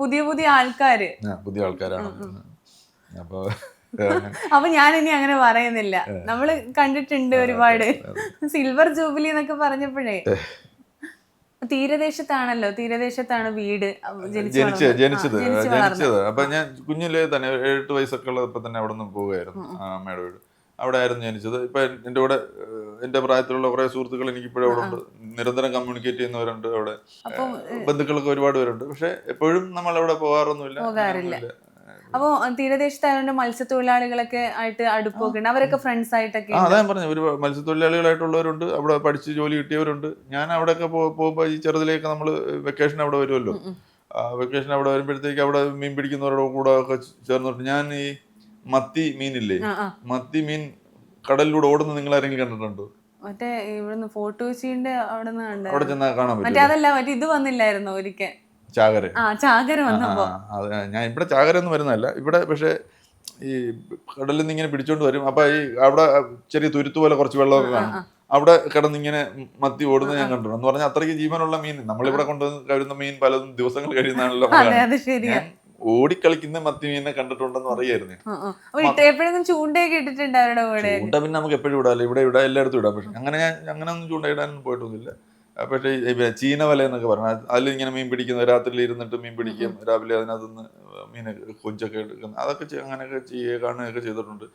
പുതിയ പുതിയ ആൾക്കാര്. പുതിയ ആൾക്കാരാണ്. അപ്പൊ അപ്പൊ ഞാൻ ഇനി അങ്ങനെ പറയുന്നില്ല. നമ്മൾ കണ്ടിട്ടുണ്ട് ഒരുപാട്. സിൽവർ ജൂബിലി എന്നൊക്കെ പറഞ്ഞപ്പോഴേ. തീരദേശത്താണല്ലോ തീരദേശത്താണ് വീട് ജനിച്ചത്. ജനിച്ചത്. ജനിച്ചത് അപ്പൊ ഞാൻ കുഞ്ഞിലേ തന്നെ എട്ട് വയസ്സൊക്കെ ഉള്ളപ്പോ തന്നെ അവിടെ നിന്ന് പോവുകയായിരുന്നു അമ്മയുടെ വീട്. അവിടെ ആയിരുന്നു ജനിച്ചത്. ഇപ്പൊ എന്റെ കൂടെ എന്റെ പ്രായത്തിലുള്ള കുറെ സുഹൃത്തുക്കൾ എനിക്ക് ഇപ്പോഴും അവിടെ ഉണ്ട് നിരന്തരം കമ്മ്യൂണിക്കേറ്റ് ചെയ്യുന്നവരുണ്ട് അവിടെ. ബന്ധുക്കളൊക്കെ ഒരുപാട് പേരുണ്ട്. പക്ഷെ എപ്പോഴും നമ്മൾ അവിടെ പോകാറൊന്നുമില്ല പോകാറില്ല. അങ്ങനെയൊന്നുമില്ല. അപ്പൊ തീരദേശത്തായതുകൊണ്ട് മത്സ്യത്തൊഴിലാളികളൊക്കെ ആയിട്ട് അടുപ്പൊക്കെ ഉണ്ട് അവരൊക്കെ ഫ്രണ്ട്സ് ആയിട്ടൊക്കെ ആ. അതാ ഞാൻ പറഞ്ഞു. ഒരു മത്സ്യത്തൊഴിലാളികളായിട്ടുള്ളവരുണ്ട് അവിടെ പഠിച്ച് ജോലി കിട്ടിയവരുണ്ട്. ഞാൻ അവിടെയൊക്കെ പോ- പോകുമ്പോ ഈ ചെറുതിലേക്ക് നമ്മൾ വെക്കേഷൻ അവിടെ വരുമല്ലോ വെക്കേഷൻ അവിടെ വരുമ്പോഴത്തേക്ക് അവിടെ മീൻ പിടിക്കുന്നവരുടെ കൂടെ ഒക്കെ ചേർന്നിട്ട് ഞാൻ ഈ മത്തി മീനില്ലേ ആ, ആ. മത്തി മീൻ കടലിലൂടെ ഓടുന്ന നിങ്ങൾ ആരെങ്കിലും കണ്ടിട്ടുണ്ടോ? മറ്റേ ഇവിടുന്ന് ഫോർട്ട് കൊച്ചിന്റെ അവിടെ നിന്ന് അവിടെ കണ്ടു ചെന്നാൽ കാണാൻ മറ്റേ അതല്ല മറ്റേ ഇത് വന്നില്ലായിരുന്നു ഒരിക്കൽ? ചാകര. ചാകര ഞാൻ ഇവിടെ ചാകരൊന്നും വരുന്നതല്ല. ഇവിടെ പക്ഷേ ഈ കടലിൽ നിന്ന് ഇങ്ങനെ പിടിച്ചോണ്ട് വരും. അപ്പൊ ഈ അവിടെ ചെറിയ തുരുത്തു പോലെ കുറച്ച് വെള്ളമൊക്കെ കാണും. അവിടെ കിടന്നിങ്ങനെ മത്തി ഓടുന്നത് ഞാൻ കണ്ടു എന്ന് പറഞ്ഞാൽ അത്രയ്ക്ക് ജീവനുള്ള മീൻ നമ്മളിവിടെ കൊണ്ടുവന്ന് കഴിയുന്ന മീൻ പലതും ദിവസങ്ങൾ കഴിയുന്നതാണല്ലോ ഓടിക്കളിക്കുന്ന മത്തി മീനെ കണ്ടിട്ടുണ്ടെന്ന് അറിയായിരുന്നു ചൂണ്ട പിന്നെ നമുക്ക് എപ്പോഴും ഇവിടെ ഇവിടെ എല്ലായിടത്തും ഇടാം. പക്ഷെ അങ്ങനെ ഞാൻ അങ്ങനെ ഒന്നും ചൂണ്ട ഇടാനൊന്നും പോയിട്ടൊന്നുമില്ല. പക്ഷേ ചീന വല എന്നൊക്കെ പറഞ്ഞു അതിൽ ഇങ്ങനെ മീൻ പിടിക്കുന്ന രാത്രിയിൽ ഇരുന്നിട്ട് മീൻ പിടിക്കും രാവിലെ അതിനകത്തുനിന്ന് മീനെ കൊഞ്ചൊക്കെ എടുക്കുന്ന അതൊക്കെ അങ്ങനെയൊക്കെ ചെയ്യുക കാണുകയൊക്കെ ചെയ്തിട്ടുണ്ട്.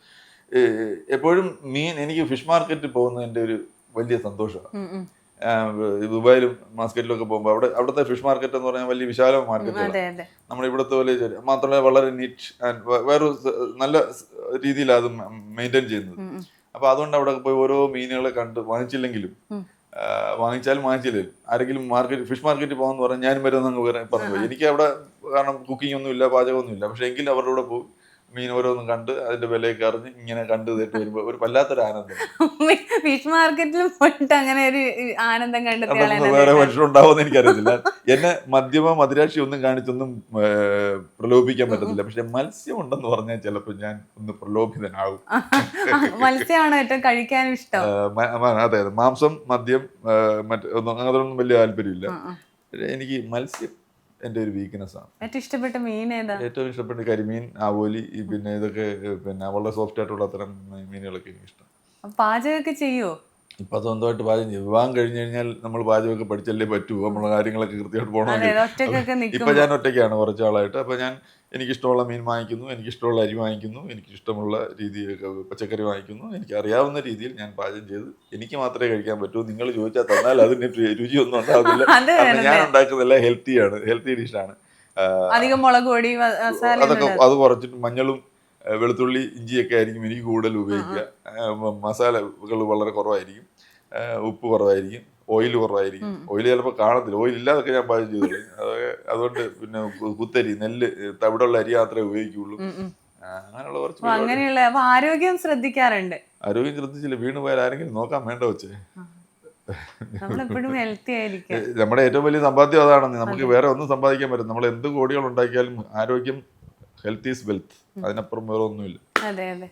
എപ്പോഴും മീൻ എനിക്ക് ഫിഷ് മാർക്കറ്റിൽ പോകുന്നതിന്റെ ഒരു വലിയ സന്തോഷമാണ്. ദുബായിലും മാസ്കറ്റിലൊക്കെ പോകുമ്പോൾ അവിടെ അവിടുത്തെ ഫിഷ് മാർക്കറ്റ് എന്ന് പറഞ്ഞാൽ വലിയ വിശാല മാർക്കറ്റാണ് നമ്മുടെ ഇവിടുത്തെ പോലെ മാത്രമല്ല വളരെ നീറ്റ് ആൻഡ് വേറൊരു നല്ല രീതിയിലാണ് അത് മെയിന്റെയിൻ ചെയ്യുന്നത്. ഉം, ഉം. അപ്പൊ അതുകൊണ്ട് അവിടെ പോയി ഓരോ മീനുകളെ കണ്ട് വാങ്ങിച്ചില്ലെങ്കിലും വാങ്ങിച്ചാലും വാങ്ങിച്ചില്ലേ? ആരെങ്കിലും മാർക്കറ്റ് ഫിഷ് മാർക്കറ്റിൽ പോകാന്ന് പറഞ്ഞാൽ ഞാനും വരുമെന്ന് പറഞ്ഞു. പോയി എനിക്ക് അവിടെ കാരണം കുക്കിംഗ് ഒന്നും ഇല്ല പാചകമൊന്നും ഇല്ല പക്ഷെ എങ്കിലും അവരുടെ കൂടെ പോകും മീൻ ഓരോന്നും കണ്ട് അതിന്റെ വിലയൊക്കെ അറിഞ്ഞ് ഇങ്ങനെ കണ്ടു തേട്ട് വരുമ്പോ ഒരു വല്ലാത്തൊരു ആനന്ദം. ഫിഷ് മാർക്കറ്റിൽ പോയിട്ട് അങ്ങനെ ഒരു ആനന്ദം കണ്ടെത്തി വേറെ മനുഷ്യരുണ്ടാവുമെന്ന് എനിക്കറിയത്തില്ല. എന്നെ മധ്യമ മദിരാശി ഒന്നും കാണിച്ചൊന്നും പ്രലോഭിക്കാൻ പറ്റത്തില്ല. പക്ഷെ മത്സ്യം ഉണ്ടെന്ന് പറഞ്ഞാൽ ചിലപ്പോൾ ഞാൻ ഒന്ന് പ്രലോഭിതനാകും. മത്സ്യമാണോ ഏറ്റവും കഴിക്കാൻ ഇഷ്ടം? അതെ അതെ. മാംസം മദ്യം മറ്റൊന്നും അങ്ങനെ ഒന്നും അങ്ങനൊന്നും വലിയ താല്പര്യമില്ല. എനിക്ക് മത്സ്യം എന്റെ ഒരു വീക്ക്നെസ് ആണ്. ഏറ്റവും ഇഷ്ടപ്പെട്ട മീൻ ഏതാ? ഏറ്റവും ഇഷ്ടപ്പെട്ട കരിമീൻ ആവോലി പിന്നെ ഇതൊക്കെ പിന്നെ വളരെ സോഫ്റ്റ് ആയിട്ടുള്ള അത്തരം മീനുകളൊക്കെ എനിക്ക് ഇഷ്ടം പാചകമൊക്കെ ചെയ്യോ? ഇപ്പൊ സ്വന്തമായിട്ട് പാചകം ചെയ്യും. വിവാഹം കഴിഞ്ഞു കഴിഞ്ഞാൽ നമ്മൾ പാചകമൊക്കെ പഠിച്ചല്ലേ പറ്റൂ. നമ്മളെ കാര്യങ്ങളൊക്കെ കൃത്യമായിട്ട് പോകണമെങ്കിൽ ഇപ്പൊ ഞാൻ ഒറ്റയ്ക്കാണ് കുറച്ചാളായിട്ട് അപ്പൊ ഞാൻ എനിക്കിഷ്ടമുള്ള മീൻ വാങ്ങിക്കുന്നു എനിക്കിഷ്ടമുള്ള അരി വാങ്ങിക്കുന്നു എനിക്കിഷ്ടമുള്ള രീതിയിൽ പച്ചക്കറി വാങ്ങിക്കുന്നു എനിക്കറിയാവുന്ന രീതിയിൽ ഞാൻ പാചകം ചെയ്ത് എനിക്ക് മാത്രമേ കഴിക്കാൻ പറ്റൂ. നിങ്ങൾ ചോദിച്ചാൽ തന്നാൽ അതിന് രുചിയൊന്നും ഉണ്ടാകുന്നില്ല ഞാൻ ഉണ്ടാക്കുന്നതല്ല ഉണ്ടാക്കുന്നതെല്ലാം ഹെൽത്തിയാണ് ഹെൽത്തി ഡിഷാണ്. അധികം മുളക് പൊടി അതൊക്കെ അത് കുറച്ചിട്ട് മഞ്ഞളും വെളുത്തുള്ളി ഇഞ്ചിയൊക്കെ ആയിരിക്കും എനിക്ക് കൂടുതൽ ഉപയോഗിക്കുക. മസാലകൾ വളരെ കുറവായിരിക്കും. ഉപ്പ് കുറവായിരിക്കും. ഓയിൽ കുറവായിരിക്കും. ഓയിൽ ചിലപ്പോൾ കാണത്തില്ല. ഓയിൽ ഇല്ലാതൊക്കെ ഞാൻ പാചകം ചെയ്തു അതൊക്കെ അതുകൊണ്ട് പിന്നെ കുത്തരി നെല്ല് തവിടുള്ള അരി മാത്രമേ ഉപയോഗിക്കുള്ളൂ. അങ്ങനെയുള്ള കുറച്ച്. അങ്ങനെയുള്ള ആരോഗ്യം ശ്രദ്ധിക്കാറുണ്ട്. ആരോഗ്യം ശ്രദ്ധിച്ചില്ല. വീണ് പോയാൽ ആരെങ്കിലും നോക്കാൻ വേണ്ട വെച്ചേ നമ്മുടെ ഏറ്റവും വലിയ സമ്പാദ്യം അതാണ് നമുക്ക് വേറെ ഒന്നും സമ്പാദിക്കാൻ പറ്റും നമ്മൾ എന്ത് കോടികൾ ഉണ്ടാക്കിയാലും ആരോഗ്യം ഹെൽത്ത് ഈസ് വെൽത്ത് അതിനപ്പുറം വേറെ ഒന്നുമില്ല. അതെ അതെ.